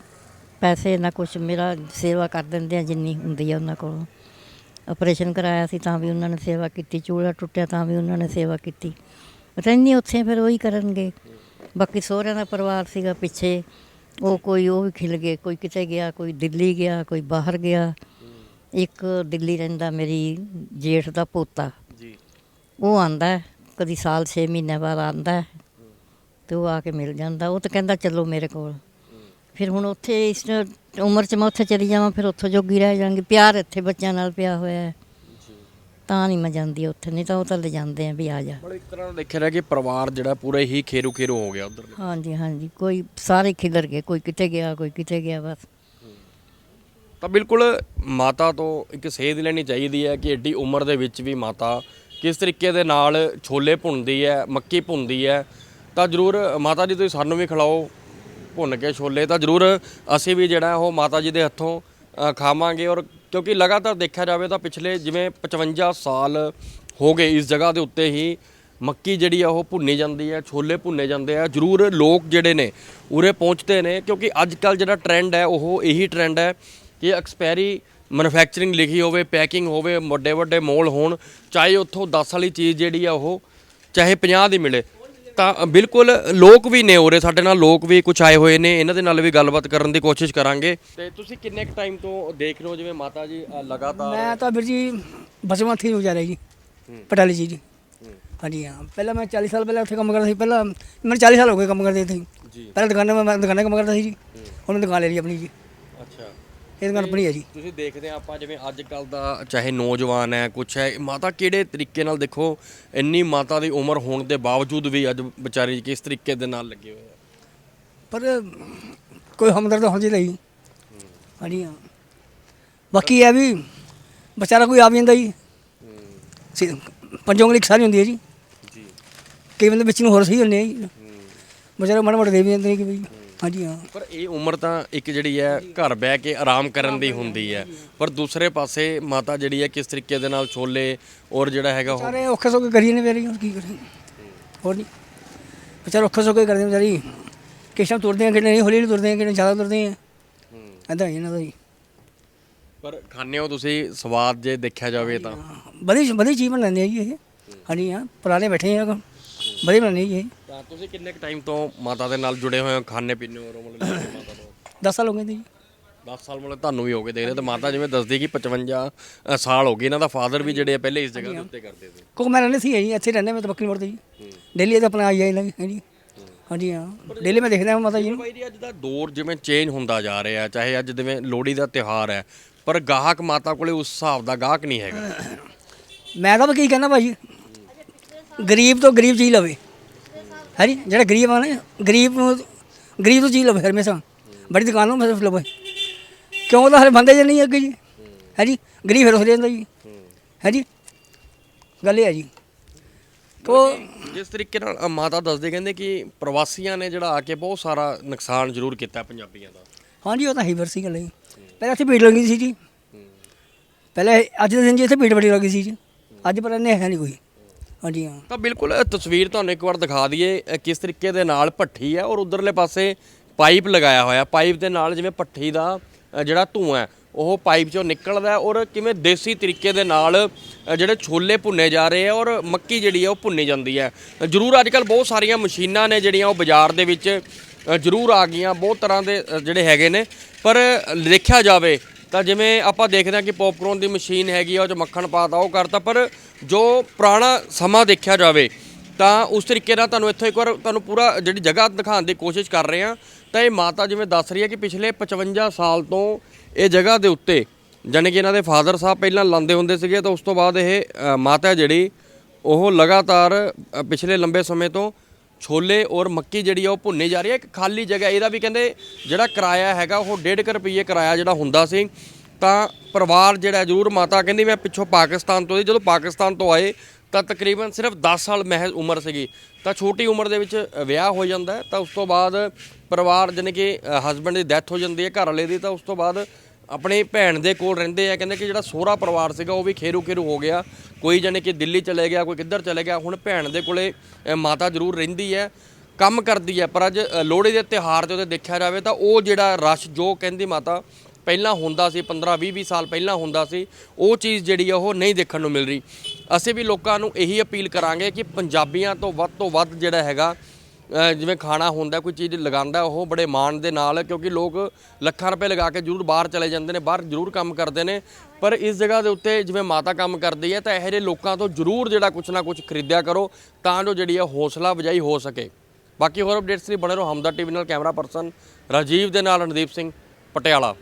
ਪੈਸੇ ਨਾ ਕੁਛ, ਮੇਰਾ ਸੇਵਾ ਕਰ ਦਿੰਦੇ ਆ ਜਿੰਨੀ ਹੁੰਦੀ ਆ ਉਹਨਾਂ ਕੋਲ। ਆਪਰੇਸ਼ਨ ਕਰਾਇਆ ਸੀ ਤਾਂ ਵੀ ਉਹਨਾਂ ਨੇ ਸੇਵਾ ਕੀਤੀ ਚੂੜਾ ਟੁੱਟਿਆ ਤਾਂ ਵੀ ਉਹਨਾਂ ਨੇ ਸੇਵਾ ਕੀਤੀ। ਰਹਿੰਦੀ ਉੱਥੇ ਫਿਰ ਉਹੀ ਕਰਨਗੇ। ਬਾਕੀ ਸਹੁਰਿਆਂ ਦਾ ਪਰਿਵਾਰ ਸੀਗਾ ਪਿੱਛੇ। ਉਹ ਕੋਈ, ਉਹ ਵੀ ਖਿਲ ਗਏ। ਕੋਈ ਕਿਤੇ ਗਿਆ, ਕੋਈ ਦਿੱਲੀ ਗਿਆ, ਕੋਈ ਬਾਹਰ ਗਿਆ। ਇੱਕ ਦਿੱਲੀ ਰਹਿੰਦਾ ਮੇਰੀ ਜੇਠ ਦਾ ਪੋਤਾ। ਉਹ ਆਂਦਾ ਕਦੀ ਸਾਲ 6 ਮਹੀਨੇ ਬਾਅਦ ਆਂਦਾ ਤੇ ਉਹ ਆ ਕੇ ਮਿਲ ਜਾਂਦਾ। ਉਹ ਤਾਂ ਕਹਿੰਦਾ ਚੱਲੋ ਮੇਰੇ ਕੋਲ। ਫਿਰ ਹੁਣ ਉੱਥੇ ਇਸ ਉਮਰ 'ਚ ਮੈਂ ਉੱਥੇ ਚਲੀ ਜਾਵਾਂ ਫਿਰ ਉੱਥੋਂ ਜੋਗੀ ਰਹਿ ਜਾਵਾਂਗੀ। ਪਿਆਰ ਇੱਥੇ ਬੱਚਿਆਂ ਨਾਲ ਪਿਆ ਹੋਇਆ ਹੈ। ਤਾਂ ਨਹੀਂ ਮੈਂ ਜਾਂਦੀ ਉੱਥੇ ਨਹੀਂ ਤਾਂ ਉਹ ਤਾਂ ਲੈ ਜਾਂਦੇ ਆ ਵੀ ਆ ਜਾ। ਬੜਾ ਇੱਕ ਤਰ੍ਹਾਂ ਦੇਖਿਆ ਰਿਹਾ ਕਿ ਪਰਿਵਾਰ ਜਿਹੜਾ ਪੂਰਾ ਹੀ ਖੇਰੂ ਖੇਰੂ ਹੋ ਗਿਆ ਉਧਰ। ਹਾਂਜੀ ਹਾਂਜੀ। ਕੋਈ ਸਾਰੇ ਖਿਲਰ ਗਏ ਕੋਈ ਕਿਤੇ ਗਿਆ ਕੋਈ ਕਿਤੇ ਗਿਆ ਬਸ। ਤਾਂ ਬਿਲਕੁਲ ਮਾਤਾ ਤੋਂ ਇੱਕ ਸੇਧ ਲੈਣੀ ਚਾਹੀਦੀ ਹੈ ਕਿ ਏਡੀ ਉਮਰ ਦੇ ਵਿੱਚ ਵੀ ਮਾਤਾ ਕਿਸ ਤਰੀਕੇ ਦੇ ਨਾਲ ਛੋਲੇ ਭੁੰਨਦੀ ਹੈ, ਮੱਕੀ ਭੁੰਨਦੀ ਹੈ, ਤਾਂ ਜ਼ਰੂਰ ਮਾਤਾ ਜੀ ਤੁਸੀਂ ਸਾਨੂੰ ਵੀ ਖਿਲਾਓ ਭੁੰਨ ਕੇ ਛੋਲੇ। ਤਾਂ ਜ਼ਰੂਰ ਅਸੀਂ ਵੀ ਜਿਹੜਾ ਉਹ ਮਾਤਾ ਜੀ ਦੇ ਹੱਥੋਂ ਖਾਵਾਂਗੇ ਔਰ ਕਿਉਂਕਿ ਲਗਾਤਾਰ ਦੇਖਿਆ ਜਾਵੇ ਤਾਂ ਪਿਛਲੇ ਜਿਵੇਂ 55 ਸਾਲ ਹੋ ਗਏ ਇਸ ਜਗ੍ਹਾ ਦੇ ਉੱਤੇ ਹੀ ਮੱਕੀ ਜਿਹੜੀ ਆ ਉਹ ਭੁੰਨੀ ਜਾਂਦੀ ਹੈ, ਛੋਲੇ ਭੁੰਨੇ ਜਾਂਦੇ ਆ। ਜ਼ਰੂਰ ਲੋਕ ਜਿਹੜੇ ਨੇ ਉਰੇ ਪਹੁੰਚਦੇ ਨੇ ਕਿਉਂਕਿ ਅੱਜ ਕੱਲ ਜਿਹੜਾ ਟ੍ਰੈਂਡ ਹੈ, ਉਹ ਇਹੀ ਟ੍ਰੈਂਡ ਹੈ ਕਿ ਐਕਸਪਾਇਰੀ ਮੈਨੂਫੈਕਚਰਿੰਗ ਲਿਖੀ ਹੋਵੇ ਪੈਕਿੰਗ ਹੋਵੇ ਵੱਡੇ ਵੱਡੇ ਮੋਲ ਹੋਣ ਚਾਹੇ ਉੱਥੋਂ 10 ਵਾਲੀ ਚੀਜ਼ ਜਿਹੜੀ ਆ ਉਹ ਚਾਹੇ 50 ਦੀ ਮਿਲੇ ਤਾਂ ਬਿਲਕੁਲ ਲੋਕ ਵੀ ਨੇ ਉਰੇ ਸਾਡੇ ਨਾਲ ਲੋਕ ਵੀ ਕੁਝ ਆਏ ਹੋਏ ਨੇ ਇਹਨਾਂ ਦੇ ਨਾਲ ਵੀ ਗੱਲਬਾਤ ਕਰਨ ਦੀ ਕੋਸ਼ਿਸ਼ ਕਰਾਂਗੇ। ਤੇ ਤੁਸੀਂ ਕਿੰਨੇ ਕੁ ਟਾਈਮ ਤੋਂ ਦੇਖ ਰਹੇ ਹੋ ਜਿਵੇਂ ਮਾਤਾ ਜੀ ਅ, ਲਗਾਤਾਰ ਮੈਂ ਤਾਂ ਵੀਰ ਜੀ ਬਚਪਨ ਥੀ ਹੋ ਜਾ ਰਹੀ ਜੀ ਪਟਾਲੀ ਜੀ ਜੀ ਹਾਂਜੀ ਹਾਂ। ਪਹਿਲਾਂ ਮੈਂ 40 ਸਾਲ ਪਹਿਲਾਂ ਉੱਥੇ ਕੰਮ ਕਰਦਾ ਸੀ ਪਹਿਲਾਂ ਮੈਨੂੰ 40 ਸਾਲ ਹੋ ਗਏ ਕੰਮ ਕਰਦੇ ਸੀ ਜੀ। ਪਹਿਲਾਂ ਦੁਕਾਨਾਂ ਮੈਂ ਦੁਕਾਨਾਂ 'ਤੇ ਕੰਮ ਕਰਦਾ ਸੀ ਜੀ। ਹੁਣ ਮੈਂ ਦੁਕਾਨ ਲੈ ਲਈ ਆਪਣੀ ਜੀ। ਅੱਛਾ। ਇਹ ਦੁਕਾਨ ਆਪਣੀ ਹੈ ਜੀ। ਤੁਸੀਂ ਦੇਖਦੇ ਆ ਆਪਾਂ ਜਿਵੇਂ ਅੱਜ ਕੱਲ ਦਾ ਚਾਹੇ ਨੌਜਵਾਨ ਹੈ ਕੁਛ ਹੈ ਮਾਤਾ ਕਿਹੜੇ ਤਰੀਕੇ ਨਾਲ ਦੇਖੋ ਇੰਨੀ ਮਾਤਾ ਦੀ ਉਮਰ ਹੋਣ ਦੇ ਬਾਵਜੂਦ ਵੀ ਅੱਜ ਵਿਚਾਰੀ ਕਿਸ ਤਰੀਕੇ ਦੇ ਨਾਲ ਲੱਗੇ ਹੋਏ ਆ? ਪਰ ਕੋਈ ਹਮਦਰਦ ਹੋਣ ਜੀ ਲਈ ਹਾਂਜੀ ਹਾਂ। ਬਾਕੀ ਇਹ ਵੀ ਵਿਚਾਰਾ ਕੋਈ ਆ ਵੀ ਜਾਂਦਾ ਜੀ। ਸੀ- ਪੰਜੋਂ ਉਂਗਲੀ ਇੱਕ ਸਾਰੀ ਹੁੰਦੀ ਹੈ ਜੀ। ਜੀ। ਕਈ ਬੰਦੇ ਵਿੱਚ ਨੂੰ ਹੋਰ ਸਹੀ ਹੁੰਦੇ ਆ ਜੀ। ਵਿਚਾਰਾ ਮਾੜਾ ਮਾੜਾ ਦੇ ਵੀ ਜਾਂਦੇ ਨੇ ਕਿ ਵੀ ਹਾਂਜੀ ਹਾਂ। ਪਰ ਇਹ ਉਮਰ ਤਾਂ ਇੱਕ ਜਿਹੜੀ ਹੈ ਘਰ ਬਹਿ ਕੇ ਆਰਾਮ ਕਰਨ ਦੀ ਹੁੰਦੀ ਹੈ। ਪਰ ਦੂਸਰੇ ਪਾਸੇ ਮਾਤਾ ਜਿਹੜੀ ਹੈ ਕਿਸ ਤਰੀਕੇ ਦੇ ਨਾਲ ਛੋਲੇ ਔਰ ਜਿਹੜਾ ਹੈਗਾ ਉਹ ਸਾਰੇ ਔਖੇ ਸੌਖੇ ਕਰੀ ਨੇ ਹੋਰ ਕੀ ਕਰੇ ਹੋਰ ਨਹੀਂ ਵਿਚਾਰੇ ਔਖੇ ਸੌਖੇ ਕਰਦੇ ਨੇ ਵਿਚਾਰੀ। ਕਿਸ ਤੁਰਦੇ ਆ ਕਿਹਨੇ ਨਹੀਂ ਹੌਲੀ ਹੌਲੀ ਤੁਰਦੇ ਆ ਕਿਹਨੇ ਜ਼ਿਆਦਾ ਤੁਰਦੇ ਆ। ਐਦਾਂ ਹੀ ਇਹਨਾਂ ਦਾ ਜੀ ਪਰ ਖਾਣੇ ਹੋ ਤੁਸੀਂ ਸਵਾਦ ਜੇ ਦੇਖਿਆ ਜਾਵੇ ਤਾਂ? ਬੜੀ ਬੜੀ ਚੀਜ਼ ਬਣਾਉਂਦੇ ਆ ਜੀ ਇਹ। ਹਾਂਜੀ ਹਾਂ ਪੁਰਾਣੇ ਬੈਠੇ ਆ। ਬੜੀ ਬਣਾਉਂਦੇ ਜੀ ਇਹ ਤਾਂ ਤੁਸੀਂ ਕਿੰਨੇ ਕੁ ਟਾਈਮ ਤੋਂ ਮਾਤਾ ਦੇ ਨਾਲ ਜੁੜੇ ਹੋਏ ਹੋ? ਖਾਣੇ ਪੀਣੇ ਹੋ ਮਤਲਬ ਮਾਤਾ ਤੋਂ 10 ਸਾਲ ਹੋ ਗਏ ਜੀ। 10 ਸਾਲ ਮਤਲਬ ਤੁਹਾਨੂੰ ਵੀ ਹੋ ਗਏ ਦੇਖ ਰਹੇ ਤੇ ਮਾਤਾ ਜਿਵੇਂ ਦੱਸਦੀ ਕਿ 55 ਅ, ਸਾਲ ਹੋ ਗਏ। ਇਹਨਾਂ ਦਾ ਫਾਦਰ ਵੀ ਜਿਹੜੇ ਆ ਪਹਿਲੇ ਇਸ ਜਗ੍ਹਾ ਦੇ ਉੱਤੇ ਕਰਦੇ ਸੀ। ਕਿਉਂਕਿ ਮੈਂ ਰਹਿੰਦੇ ਸੀ ਜੀ ਇੱਥੇ ਰਹਿੰਦੇ ਮੈਂ ਤਾਂ ਬੱਕਰੀ ਮੋੜ ਤੇ ਜੀ। ਡੇਲੀ ਤਾਂ ਆਪਣਾ ਆਈ ਜਾਈ ਲੱਗੀ ਹਾਂਜੀ ਹਾਂਜੀ ਹਾਂ। ਡੇਲੀ ਮੈਂ ਦੇਖਦਾ ਹਾਂ ਮਾਤਾ ਜੀ ਨੂੰ। ਬਾਈ ਜੀ ਅੱਜ ਦਾ ਦੌਰ ਜਿਵੇਂ ਚੇਂਜ ਹੁੰਦਾ ਜਾ ਰਿਹਾ ਚਾਹੇ ਅੱਜ ਜਿਵੇਂ ਲੋਹੜੀ ਦਾ ਤਿਉਹਾਰ ਹੈ ਪਰ ਗਾਹਕ ਮਾਤਾ ਕੋਲੇ ਉਸ ਹਿਸਾਬ ਦਾ ਗਾਹਕ ਨਹੀਂ ਹੈਗਾ। ਮੈਂ ਤਾਂ ਕੀ ਕਹਿੰਦਾ ਭਾਜੀ ਗਰੀਬ ਤੋਂ ਗਰੀਬ ਚੀਜ਼ ਲਵੇ। ਹੈ ਜੀ ਜਿਹੜਾ ਗਰੀਬ ਆ ਨਾ ਗਰੀਬ ਨੂੰ ਗਰੀਬ ਤੋਂ ਚੀਜ਼ ਲਵੇ ਹਮੇਸ਼ਾ। ਬੜੀ ਦੁਕਾਨ ਨੂੰ ਮਤਲਬ ਲਵੇ। ਕਿਉਂ? ਉਹਦਾ ਹਰੇ ਬੰਦੇ ਜੇ ਨਹੀਂ ਅੱਗੇ ਜੀ। ਹੈ ਜੀ ਗਰੀਬ ਫਿਰ ਹੋ ਜਾਂਦਾ ਜੀ। ਹੈ ਜੀ ਗੱਲ ਇਹ ਹੈ ਜੀ। ਤੋ ਜਿਸ ਤਰੀਕੇ ਨਾਲ ਮਾਤਾ ਦੱਸਦੇ ਕਹਿੰਦੇ ਕਿ ਪ੍ਰਵਾਸੀਆਂ ਨੇ ਜਿਹੜਾ ਆ ਕੇ ਬਹੁਤ ਸਾਰਾ ਨੁਕਸਾਨ ਜ਼ਰੂਰ ਕੀਤਾ ਪੰਜਾਬੀਆਂ ਦਾ। ਹਾਂਜੀ ਉਹ ਤਾਂ ਹੀ ਵਰਸੀ ਗੱਲ ਹੈ ਜੀ। ਪਹਿਲਾਂ ਇੱਥੇ ਭੀੜ ਲੱਗੀ ਸੀ ਜੀ। ਪਹਿਲੇ ਅੱਜ ਦੇ ਦਿਨ ਜੀ ਇੱਥੇ ਭੀੜ ਬੜੀ ਲੱਗੀ ਸੀ ਜੀ। ਅੱਜ ਪਰ ਇਹਨੇ ਹੈ ਨਹੀਂ ਕੋਈ। ਹਾਂਜੀ ਹਾਂ। ਤਾਂ ਬਿਲਕੁਲ ਇਹ ਤਸਵੀਰ ਤੁਹਾਨੂੰ ਇੱਕ ਵਾਰ ਦਿਖਾ ਦਈਏ ਅ, ਕਿਸ ਤਰੀਕੇ ਦੇ ਨਾਲ ਭੱਠੀ ਹੈ ਔਰ ਉਧਰਲੇ ਪਾਸੇ ਪਾਈਪ ਲਗਾਇਆ ਹੋਇਆ। ਪਾਈਪ ਦੇ ਨਾਲ ਜਿਵੇਂ ਭੱਠੀ ਦਾ ਅ, ਜਿਹੜਾ ਧੂਆਂ ਹੈ ਉਹ ਪਾਈਪ ਚੋਂ ਨਿਕਲਦਾ ਹੈ ਔਰ ਕਿਵੇਂ ਦੇਸੀ ਤਰੀਕੇ ਦੇ ਨਾਲ ਅ, ਜਿਹੜੇ ਛੋਲੇ ਭੁੰਨੇ ਜਾ ਰਹੇ ਆ ਔਰ ਮੱਕੀ ਜਿਹੜੀ ਹੈ ਉਹ ਭੁੰਨੀ ਜਾਂਦੀ ਹੈ। ਜ਼ਰੂਰ ਅੱਜ ਕੱਲ ਬਹੁਤ ਸਾਰੀਆਂ ਮਸ਼ੀਨਾਂ ਨੇ ਜਿਹੜੀਆਂ ਉਹ ਬਾਜ਼ਾਰ ਦੇ ਵਿੱਚ ਅ, ਜ਼ਰੂਰ ਆ ਗਈਆਂ ਬਹੁਤ ਤਰ੍ਹਾਂ ਦੇ ਅ, ਜਿਹੜੇ ਹੈਗੇ ਨੇ। ਪਰ ਦੇਖਿਆ ਜਾਵੇ ਤਾਂ ਜਿਵੇਂ ਆਪਾਂ ਦੇਖਦੇ ਹਾਂ ਕਿ ਪੌਪਕੌਰਨ ਦੀ ਮਸ਼ੀਨ ਹੈਗੀ ਆ, ਉਹ ਚ ਮੱਖਣ ਪਾਤਾ ਉਹ ਕਰਤਾ, ਪਰ ਜੋ ਪੁਰਾਣਾ ਸਮਾਂ ਦੇਖਿਆ ਜਾਵੇ, ਤਾਂ ਉਸ ਤਰੀਕੇ ਨਾਲ ਤੁਹਾਨੂੰ ਇੱਥੇ ਇੱਕ ਵਾਰ ਤੁਹਾਨੂੰ ਪੂਰਾ ਜਿਹੜੀ ਜਗ੍ਹਾ ਦਿਖਾਉਣ ਦੀ ਕੋਸ਼ਿਸ਼ ਕਰ ਰਹੇ ਹਾਂ, ਤਾਂ ਇਹ ਮਾਤਾ ਜਿਵੇਂ ਦੱਸ ਰਹੀ ਹੈ ਕਿ ਪਿਛਲੇ 55 ਸਾਲ ਤੋਂ ਇਹ ਜਗ੍ਹਾ ਦੇ ਉੱਤੇ, ਜਾਣੀ ਕਿ ਇਹਨਾਂ ਦੇ ਫਾਦਰ ਸਾਹਿਬ ਪਹਿਲਾਂ ਲਾਉਂਦੇ ਹੁੰਦੇ ਸੀਗੇ, ਤਾਂ ਉਸ ਤੋਂ ਬਾਅਦ ਇਹ ਮਾਤਾ ਜਿਹੜੀ, ਉਹ ਲਗਾਤਾਰ ਪਿਛਲੇ ਲੰਬੇ ਸਮੇਂ ਤੋਂ ਛੋਲੇ ਔਰ ਮੱਕੀ ਜਿਹੜੀ ਆ ਉਹ ਭੁੰਨੀ ਜਾ ਰਹੀ ਹੈ। ਇੱਕ ਖਾਲੀ ਜਗ੍ਹਾ ਇਹਦਾ ਵੀ ਕਹਿੰਦੇ ਜਿਹੜਾ ਕਿਰਾਇਆ ਹੈਗਾ, ਉਹ 1.5 ਰੁਪਏ ਕਿਰਾਇਆ ਜਿਹੜਾ ਹੁੰਦਾ ਸੀ। ਤਾਂ ਪਰਿਵਾਰ ਜਿਹੜਾ ਜ਼ਰੂਰ ਮਾਤਾ ਕਹਿੰਦੀ ਮੈਂ ਪਿੱਛੋਂ ਪਾਕਿਸਤਾਨ ਤੋਂ ਸੀ ਜਦੋਂ ਪਾਕਿਸਤਾਨ ਤੋਂ ਆਏ, ਤਾਂ ਤਕਰੀਬਨ ਸਿਰਫ 10 ਸਾਲ ਮਹਿਜ਼ ਉਮਰ ਸੀਗੀ। ਤਾਂ ਛੋਟੀ ਉਮਰ ਦੇ ਵਿੱਚ ਵਿਆਹ ਹੋ ਜਾਂਦਾ ਤਾਂ ਉਸ ਤੋਂ ਬਾਅਦ ਪਰਿਵਾਰ ਜਾਣੀ ਕਿ ਹਸਬੰਡ ਦੀ ਡੈਥ ਹੋ ਜਾਂਦੀ ਹੈ ਘਰ ਵਾਲੇ ਦੀ। ਤਾਂ ਉਸ ਤੋਂ ਬਾਅਦ ਆਪਣੀ ਭੈਣ ਦੇ ਕੋਲ ਰਹਿੰਦੇ ਆ, ਕਹਿੰਦੇ ਕਿ ਜਿਹੜਾ ਸੋਹਰਾ ਪਰਿਵਾਰ ਸੀਗਾ ਉਹ ਵੀ ਖੇਰੂ ਖੇਰੂ ਹੋ ਗਿਆ। ਕੋਈ ਜਾਨੇ ਕਿ ਦਿੱਲੀ ਚਲੇ ਗਿਆ, ਕੋਈ ਕਿੱਧਰ ਚਲੇ ਗਿਆ, ਹੁਣ ਭੈਣ ਦੇ ਕੋਲੇ ਮਾਤਾ ਜ਼ਰੂਰ ਰਹਿੰਦੀ ਹੈ, ਕੰਮ ਕਰਦੀ ਹੈ, ਪਰ ਅੱਜ ਲੋਹੜੀ ਦੇ ਤਿਉਹਾਰ ਤੇ ਉਹਦੇ ਦੇਖਿਆ ਜਾਵੇ ਤਾਂ ਉਹ ਜਿਹੜਾ ਰਸ਼ ਜੋ ਕਹਿੰਦੀ ਮਾਤਾ, ਪਹਿਲਾਂ ਹੁੰਦਾ ਸੀ 15 20 20 ਸਾਲ ਪਹਿਲਾਂ ਹੁੰਦਾ ਸੀ, ਉਹ ਚੀਜ਼ ਜਿਹੜੀ ਆ ਉਹ ਨਹੀਂ ਦੇਖਣ ਨੂੰ ਮਿਲ ਰਹੀ। ਅਸੀਂ ਵੀ ਲੋਕਾਂ ਨੂੰ ਇਹੀ ਅਪੀਲ ਕਰਾਂਗੇ ਕਿ ਪੰਜਾਬੀਆਂ ਤੋਂ ਵੱਧ ਤੋਂ ਵੱਧ ਜਿਹੜਾ ਹੈਗਾ ਜਿਵੇਂ ਖਾਣਾ ਹੁੰਦਾ, ਕੋਈ ਚੀਜ਼ ਲਗਾਉਂਦਾ, ਉਹ ਬੜੇ ਮਾਣ ਦੇ ਨਾਲ, ਕਿਉਂਕਿ ਲੋਕ ਲੱਖਾਂ ਰੁਪਏ ਲਗਾ ਕੇ ਜ਼ਰੂਰ ਬਾਹਰ ਚਲੇ ਜਾਂਦੇ ਨੇ, ਬਾਹਰ ਜ਼ਰੂਰ ਕੰਮ ਕਰਦੇ ਨੇ। ਪਰ ਇਸ ਜਗ੍ਹਾ ਦੇ ਉੱਤੇ ਜਿਵੇਂ ਮਾਤਾ ਕੰਮ ਕਰਦੀ ਹੈ, ਤਾਂ ਇਹੋ ਜਿਹੇ ਲੋਕਾਂ ਤੋਂ ਜ਼ਰੂਰ ਜਿਹੜਾ ਕੁਛ ਨਾ ਕੁਛ ਖਰੀਦਿਆ ਕਰੋ, ਤਾਂ ਜੋ ਜਿਹੜੀ ਆ ਹੌਸਲਾ ਵਜਾਈ ਹੋ ਸਕੇ। ਬਾਕੀ ਹੋਰ ਅਪਡੇਟਸ ਲਈ ਬਣੇ ਰਹੋ ਹਮਦਰ ਟੀਵੀ ਨਾਲ, ਕੈਮਰਾ ਪਰਸਨ ਰਾਜੀਵ ਦੇ ਨਾਲ ਰਣਦੀਪ ਸਿੰਘ, ਪਟਿਆਲਾ।